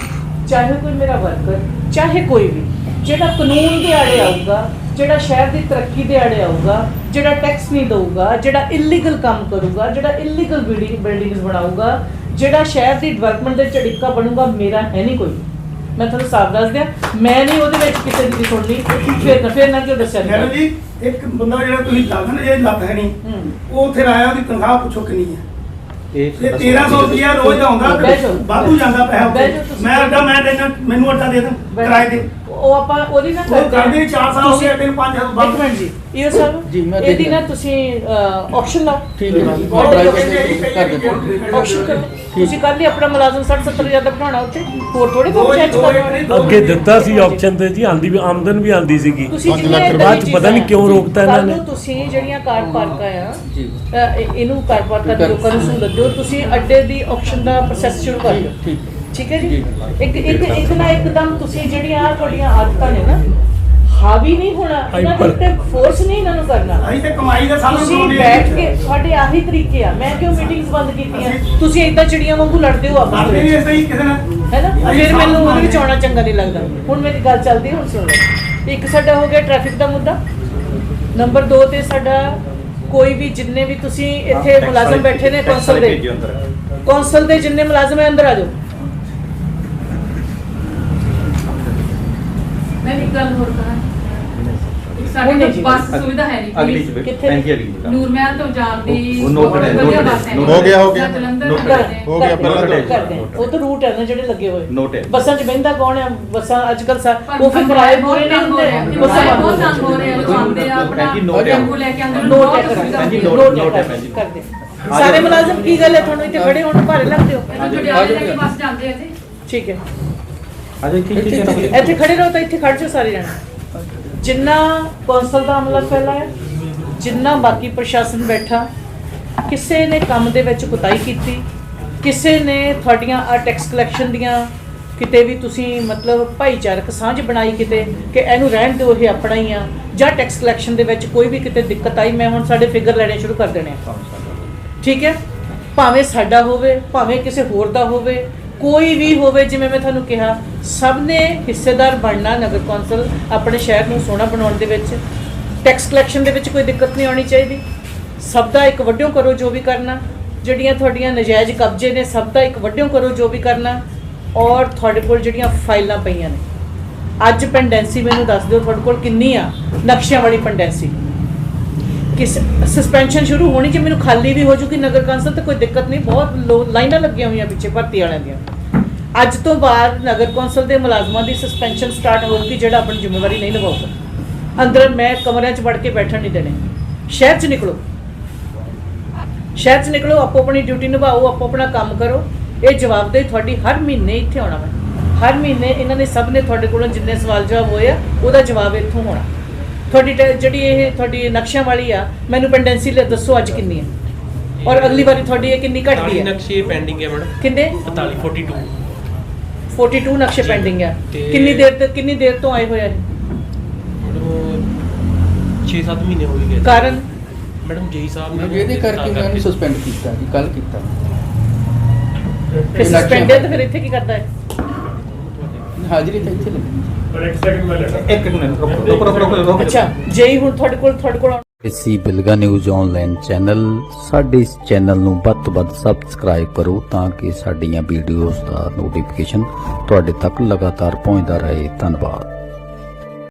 ਚਾਹੇ ਕੋਈ ਮੇਰਾ ਵਰਕਰ ਚਾਹੇ ਕੋਈ ਵੀ ਜਿਹੜਾ ਕਾਨੂੰਨ ਦੇ ਆੜੇ ਆਊਗਾ ਜਿਹੜਾ ਸ਼ਹਿਰ ਦੀ ਤਰੱਕੀ ਦੇ ਆੜੇ ਆਊਗਾ ਜਿਹੜਾ ਟੈਕਸ ਨਹੀਂ ਦਊਗਾ ਜਿਹੜਾ ਇਲੀਗਲ ਕੰਮ ਕਰੂਗਾ ਜਿਹੜਾ ਇਲੀਗਲ ਬਿਲਡਿੰਗ ਬਿਲਡਿੰਗਸ ਬਣਾਊਗਾ ਜਿਹੜਾ ਸ਼ਹਿਰ ਦੀ ਡਿਵੈਲਪਮੈਂਟ ਦੇ ਝੜਿੱਕਾ ਬਣੂਗਾ ਮੇਰਾ ਹੈ ਨਹੀਂ ਕੋਈ। ਮੈਂ ਤੁਹਾਨੂੰ ਸਾਫ਼ ਦੱਸ ਦਿਆਂ ਮੈਂ ਨਹੀਂ ਉਹਦੇ ਵਿੱਚ ਕਿਸੇ ਦੀ ਵੀ ਸੁਣਨੀ ਫਿਰ ਫਿਰ ਨਾ ਕਿਉਂ ਦੱਸਿਆ ਨਹੀਂ ਮੈਡਮ ਜੀ ਇੱਕ ਬੰਦਾ ਜਿਹੜਾ ਤੁਸੀਂ ਲੱਗ ਨਾ ਜੇ ਲੱਗ ਹੈ ਨਹੀਂ ਹੂੰ। ਉਹ ਉੱਥੇ ਆਇਆ ਉਹਦੀ ਤਨਖਾਹ ਪੁੱਛੋ ਕਿੰਨੀ ਹੈ ਇਹ ਇਹ 1300 ਰੁਪਇਆ ਰੋਜ਼ ਦਾ ਹੁੰਦਾ ਬਹਿ ਜਾਓ। ਵਾਧੂ ਜਾਂਦਾ ਪੈਸਾ ਬਹਿ ਜਾਓ ਉੱਥੇ। ਤੁਸੀਂ। ਮੈਂ ਅੱਡਾ ਮੈਂ ਦੇਣਾ ਮੈਨੂੰ ਅੱਡਾ ਦੇ ਦੇ ਕਿਰਾਏ ਤੇ ਉਹ ਆਪਾਂ ਉਹਦੀ ਨਾ ਉਹ ਕਰਦੇ 4 ਸਾਲ ਹੋ ਗਏ ਅੱਡੇ ਨੂੰ 5000 ਇੱਕ ਮਿੰਟ ਜੀ ਇਹ ਸਾਹਿਬ ਜੀ, ਮੈਂ ਇਹਦੀ ਨਾ। ਤੁਸੀਂ ਆਪਸ਼ਨ ਲਾਓ। ਠੀਕ ਹੈ ਜੀ ਕਰ ਦਿੰਦਾ ਆਪਸ਼ਨ ਕਰੋ। ਤੁਸੀਂ ਕੱਲ ਹੀ ਆਪਣਾ ਮੁਲਾਜ਼ਮ 60 70 ਹਜ਼ਾਰ ਦਾ ਬਣਾਉਣਾ ਉੱਥੇ। ਹੋਰ ਥੋੜੀ ਬਹੁਤ ਕਰਨਾ ਅੱਗੇ ਦਿੱਤਾ ਸੀ ਆਪਸ਼ਨ ਤੇ ਜੀ ਆਂਦੀ ਵੀ ਆਮਦਨ ਵੀ ਆਂਦੀ ਸੀਗੀ। ਬਾਅਦ ਪਤਾ ਨਹੀਂ ਕਿਉਂ ਚੀਜ਼ਾਂ ਰੋਕਤਾ ਇਹਨਾਂ ਨੇ। ਤੁਸੀਂ ਜਿਹੜੀਆਂ ਕਾਰ ਪਾਰਕਾਂ ਆ ਇਹਨੂੰ ਕਾਰ ਪਾਰਕਾਂ ਦੇ ਲੋਕਾਂ ਨੂੰ ਸਹੂਲਤ ਦਿਓ। ਤੁਸੀਂ ਅੱਡੇ ਦੀ ਆਪਸ਼ਨ ਦਾ ਪ੍ਰੋਸੈਸ ਸ਼ੁਰੂ ਕਰ ਦਿਓ। ਠੀਕ। ਠੀਕ ਹੈ ਜੀ। ਇੱਕ ਇੱਕ ਇੱਕ ਨਾ ਇੱਕਦਮ ਤੁਸੀਂ ਜਿਹੜੀਆਂ ਤੁਹਾਡੀਆਂ ਆਦਤਾਂ ਨੇ ਨਾ ਹਾਵੀ ਨਹੀਂ ਹੋਣਾ ਇਹਨਾਂ ਦੇ ਹਾਈਪਰ। ਉੱਤੇ ਫੋਰਸ ਨਹੀਂ ਇਹਨਾਂ ਨੂੰ ਕਰਨਾ। ਅਸੀਂ ਤੇ ਕਮਾਈ ਦਾ ਸਾਨੂੰ ਤੁਸੀਂ ਬੈਠ ਕੇ ਤੁਹਾਡੇ ਆਹੀ ਤਰੀਕੇ ਆ। ਮੈਂ ਕਿਉਂ ਮੀਟਿੰਗਸ ਬੰਦ ਕੀਤੀਆਂ? ਤੁਸੀਂ ਇਦਾਂ ਚਿੜੀਆਂ ਵਾਂਗੂ ਲੜਦੇ ਹੋ ਆਪਸ ਕਰਦੇ ਨਹੀਂ ਵਿੱਚ ਇਸ ਕਿਸੇ ਨਾਲ। ਹੈ ਨਾ? ਫਿਰ ਮੈਨੂੰ ਉਹਦੇ ਵਿੱਚ ਆਉਣਾ ਚੰਗਾ ਨਹੀਂ ਲੱਗਦਾ। ਹੁਣ ਮੇਰੀ ਗੱਲ ਚੱਲਦੀ ਹੈ, ਹੁਣ ਸੁਣ ਲਓ। ਇੱਕ ਸਾਡਾ ਹੋ ਗਿਆ ਟ੍ਰੈਫਿਕ ਦਾ ਮੁੱਦਾ। ਨੰਬਰ 2 ਤੇ ਸਾਡਾ ਕੋਈ ਵੀ ਜਿੰਨੇ ਵੀ ਤੁਸੀਂ ਇੱਥੇ ਮੁਲਾਜ਼ਮ ਬੈਠੇ ਨੇ ਕੌਂਸਲ ਦੇ। ਕੌਂਸਲ ਦੇ ਜਿੰਨੇ ਮੁਲਾਜ਼ਮ ਹੈ ਅੰਦਰ ਆ ਜਾਓ। ਮੈਂ ਇੱਕ ਗੱਲ ਹੋਰ ਕਰਾਂ ਹੁਣ ਸਾਡੇ ਕੋਲ। ਬੱਸ ਸੁਵਿਧਾ ਹੈ ਨਹੀਂ ਅਗਲੀ। ਚ ਕਿੱਥੇ? ਪੈਂਤੀ ਅਗਲੀ ਚ ਨੂਰ ਮਹਿਲ ਤੋਂ ਜਾਣ ਦੀ ਉਹ noted ਹੈ, ਬਹੁਤ ਵਧੀਆ noted ਹੈ, ਬੱਸ ਹੈ ਨਹੀਂ। ਹੋ ਗਿਆ, ਹੋ ਗਿਆ। ਜਾਂ ਜਲੰਧਰ ਤੋਂ ਹੈ। ਜਾਂਦੇ ਆ। ਹੋ ਗਿਆ ਪਹਿਲਾਂ ਹੈ। ਤਾਂ ਕਰਦੇ ਆ। ਉਹ ਤਾਂ ਰੂਟ ਹੈ ਨਾ ਜਿਹੜੇ ਲੱਗੇ ਹੋਏ Note ਹੈ। ਬੱਸਾਂ 'ਚ ਬਹਿੰਦਾ ਕੌਣ ਹੈ ਬੱਸਾਂ ਅੱਜ ਕੱਲ ਪਰ ਉਹ ਫਿਰ ਕਿਰਾਏ ਪੂਰੇ ਨਹੀਂ ਬਹੁਤ ਹੁੰਦੇ ਹੋ ਬੱਸਾਂ ਬੰਦ ਬਹੁਤ ਹੋ ਤੰਗ ਹੋ ਰਹੇ ਆ ਲੋਕ ਆਉਂਦੇ ਆ ਆਪਣਾ ਭੈਣ ਜੀ, note ਹੈ। ਟੈਂਪੂ ਲੈ ਕੇ ਆਉਂਦੇ ਨੋਟ ਬਹੁਤ ਹੈ ਸੁਵਿਧਾ ਭੈਣ ਜੀ, ਹੁੰਦੀ ਹੈ। ਨੋਟ note ਹੈ ਹੈ ਭੈਣ ਜੀ। ਕਰਦੇ ਸਾਰੇ ਮੁਲਾਜ਼ਮ ਕੀ ਗੱਲ ਹੈ ਤੁਹਾਨੂੰ ਇੱਥੇ ਖੜੇ ਹੋਣ ਨੂੰ ਭਾਰੇ ਲੱਗਦੇ ਹੋ ਇਹ ਤਾਂ ਪਟਿਆਲੇ ਲੈ ਕੇ ਬੱਸ ਜਾਂਦੇ ਆ ਜੀ ਠੀਕ ਹੈ ਅਜੇ ਇੱਥੇ ਖੜੇ ਰਹੋ ਤਾਂ ਇੱਥੇ ਖੜ ਜਾਓ ਸਾਰੇ ਜਣੇ। ਜਿੰਨਾ ਕੌਂਸਲ ਦਾ ਅਮਲਾ ਫੈਲਾਇਆ ਜਿੰਨਾ ਬਾਕੀ ਪ੍ਰਸ਼ਾਸਨ ਬੈਠਾ ਕਿਸੇ ਨੇ ਕੰਮ ਦੇ ਵਿੱਚ ਕੁਤਾਈ ਕੀਤੀ ਕਿਸੇ ਨੇ ਤੁਹਾਡੀਆਂ ਆ ਟੈਕਸ ਕਲੈਕਸ਼ਨ ਦੀਆਂ ਕਿਤੇ ਵੀ ਤੁਸੀਂ ਮਤਲਬ ਭਾਈਚਾਰਕ ਸਾਂਝ ਬਣਾਈ ਕਿਤੇ ਕਿ ਇਹਨੂੰ ਰਹਿਣ ਦਿਓ ਇਹ ਆਪਣਾ ਹੀ ਆ। ਜਾਂ ਟੈਕਸ ਕਲੈਕਸ਼ਨ ਦੇ ਵਿੱਚ ਕੋਈ ਵੀ ਕਿਤੇ ਦਿੱਕਤ ਆਈ ਮੈਂ ਹੁਣ ਸਾਡੇ ਫਿਗਰ ਲੈਣੇ ਸ਼ੁਰੂ ਕਰ ਦੇਣੇ ਆ। ਠੀਕ ਹੈ? ਭਾਵੇਂ ਸਾਡਾ ਹੋਵੇ ਭਾਵੇਂ ਕਿਸੇ ਹੋਰ ਦਾ ਹੋਵੇ ਕੋਈ ਵੀ ਹੋਵੇ, ਜਿਵੇਂ ਮੈਂ ਤੁਹਾਨੂੰ ਕਿਹਾ, ਸਭ ਨੇ ਹਿੱਸੇਦਾਰ ਬਣਨਾ ਨਗਰ ਕੌਂਸਲ ਆਪਣੇ ਸ਼ਹਿਰ ਨੂੰ ਸੋਹਣਾ ਬਣਾਉਣ ਦੇ ਵਿੱਚ। ਟੈਕਸ ਕਲੈਕਸ਼ਨ ਦੇ ਵਿੱਚ ਕੋਈ ਦਿੱਕਤ ਨਹੀਂ ਆਉਣੀ ਚਾਹੀਦੀ। ਸਭ ਦਾ ਇੱਕ ਵੱਡਿਓ ਕਰੋ ਜੋ ਵੀ ਕਰਨਾ। ਜਿਹੜੀਆਂ ਤੁਹਾਡੀਆਂ ਨਜਾਇਜ਼ ਕਬਜ਼ੇ ਨੇ, ਸਭ ਦਾ ਇੱਕ ਵੱਡਿਓ ਕਰੋ ਜੋ ਵੀ ਕਰਨਾ। ਔਰ ਤੁਹਾਡੇ ਕੋਲ ਜਿਹੜੀਆਂ ਫਾਈਲਾਂ ਪਈਆਂ ਨੇ। ਅੱਜ ਪੈਂਡੈਂਸੀ ਮੈਨੂੰ ਦੱਸ ਦਿਓ ਤੁਹਾਡੇ ਕੋਲ ਕਿੰਨੀ ਆ ਨਕਸ਼ਿਆਂ ਵਾਲੀ ਪੈਂਡੈਂਸੀ ਕਿਸ ਸਸਪੈਂਸ਼ਨ ਸ਼ੁਰੂ ਹੋਣੀ ਜੇ ਮੈਨੂੰ ਖਾਲੀ ਵੀ ਹੋ ਜੂਗੀ ਨਗਰ ਕੌਂਸਲ, ਤੇ ਕੋਈ ਦਿੱਕਤ ਨਹੀਂ। ਬਹੁਤ ਲੋ- ਲਾਈਨਾਂ ਲੱਗੀਆਂ ਹੋਈਆਂ ਪਿੱਛੇ, ਭਰਤੀ ਵਾਲਿਆਂ ਦੀਆਂ। ਅੱਜ ਤੋਂ ਬਾਅਦ ਨਗਰ ਕੌਂਸਲ ਦੇ ਮੁਲਾਜ਼ਮਾਂ ਦੀ ਸਸਪੈਂਸ਼ਨ ਸਟਾਰਟ ਹੋਊਗੀ, ਜਿਹੜਾ ਆਪਣੀ ਜ਼ਿੰਮੇਵਾਰੀ ਨਹੀਂ ਨਿਭਾਊਗਾ ਅੰਦਰ ਮੈਂ ਕਮਰਿਆਂ 'ਚ ਵੜ ਕੇ ਬੈਠਣ ਨਹੀਂ ਦੇਣੇ। ਸ਼ਹਿਰ 'ਚ ਨਿਕਲੋ। ਸ਼ਹਿਰ 'ਚ ਨਿਕਲੋ, ਆਪੋ ਆਪਣੀ ਡਿਊਟੀ ਨਿਭਾਓ, ਆਪੋ ਆਪਣਾ ਕੰਮ ਕਰੋ। ਇਹ ਜਵਾਬਦੇਹੀ ਤੁਹਾਡੀ ਹਰ ਮਹੀਨੇ ਇੱਥੇ ਆਉਣਾ ਵਾ ਹਰ ਮਹੀਨੇ ਇਹਨਾਂ ਨੇ ਸਭ ਨੇ ਤੁਹਾਡੇ ਕੋਲੋਂ ਜਿੰਨੇ ਸਵਾਲ ਜਵਾਬ ਹੋਏ ਆ, ਉਹਦਾ ਜਵਾਬ ਇੱਥੋਂ ਹੋਣਾ। ਤੁਹਾਡੀ ਟੈ- ਜਿਹੜੀ ਇਹ ਤੁਹਾਡੀ ਨਕਸ਼ਿਆਂ ਵਾਲੀ ਆ ਮੈਨੂੰ ਪੈਂਡੈਂਸੀ ਲੈ ਦੱਸੋ ਅੱਜ ਕਿੰਨੀ ਹੈ ਔਰ ਅਗਲੀ ਵਾਰੀ ਤੁਹਾਡੀ ਇਹ ਕਿੰਨੀ ਘਟਦੀ ਹੈ ਨਕਸ਼ੇ ਪੈਂਡਿੰਗ ਹੈ ਮੈਡਮ। ਕਿੰਨੇ? 45 42 42 ਨਕਸ਼ੇ ਪੈਂਡਿੰਗ ਆ। ਤੇ- ਕਿੰਨੀ ਦੇਰ ਤੇ ਕਿੰਨੀ ਦੇਰ ਤੋਂ ਆਏ ਹੋਏ ਆ ਮੈਡਮ 6-7 ਮਹੀਨੇ ਹੋ ਗਏ ਕਾਰਨ? ਮੈਡਮ ਜੇਈ ਸਾਹਿਬ ਮੈਂ ਇਹਦੇ ਕਰਕੇ ਮੈਂ ਇਹਨੂੰ ਸਸਪੈਂਡ ਕੀਤਾ ਜੀ ਕੱਲ ਕੀਤਾ। ਫਿਰ ਸਸਪੈਂਡਡ ਤੇ ਫਿਰ ਇੱਥੇ ਕੀ ਕਰਦਾ ਹੈ? ਹਾਜ਼ਰੀ ਤਾਂ ਇੱਥੇ ਲੱਗੀ। ਅੱਛਾ ਜੇਈ ਹੁਣ ਤੁਹਾਡੇ ਕੋਲ ਤੁਹਾਡੇ ਕੋਲ ਇਸੀ ਬਿਲਗਾ ਨਿਊਜ਼ ਆਨਲਾਈਨ ਚੈਨਲ ਸਾਡੇ ਇਸ ਚੈਨਲ ਨੂੰ ਵੱਧ ਤੋਂ ਵੱਧ ਸਬਸਕ੍ਰਾਈਬ ਕਰੋ ਤਾਂ ਕਿ ਸਾਡੀਆਂ ਵੀਡੀਓਜ਼ ਦਾ ਨੋਟੀਫਿਕੇਸ਼ਨ ਤੁਹਾਡੇ ਤੱਕ ਲਗਾਤਾਰ ਪਹੁੰਚਦਾ ਰਹੇ। ਧੰਨਵਾਦ।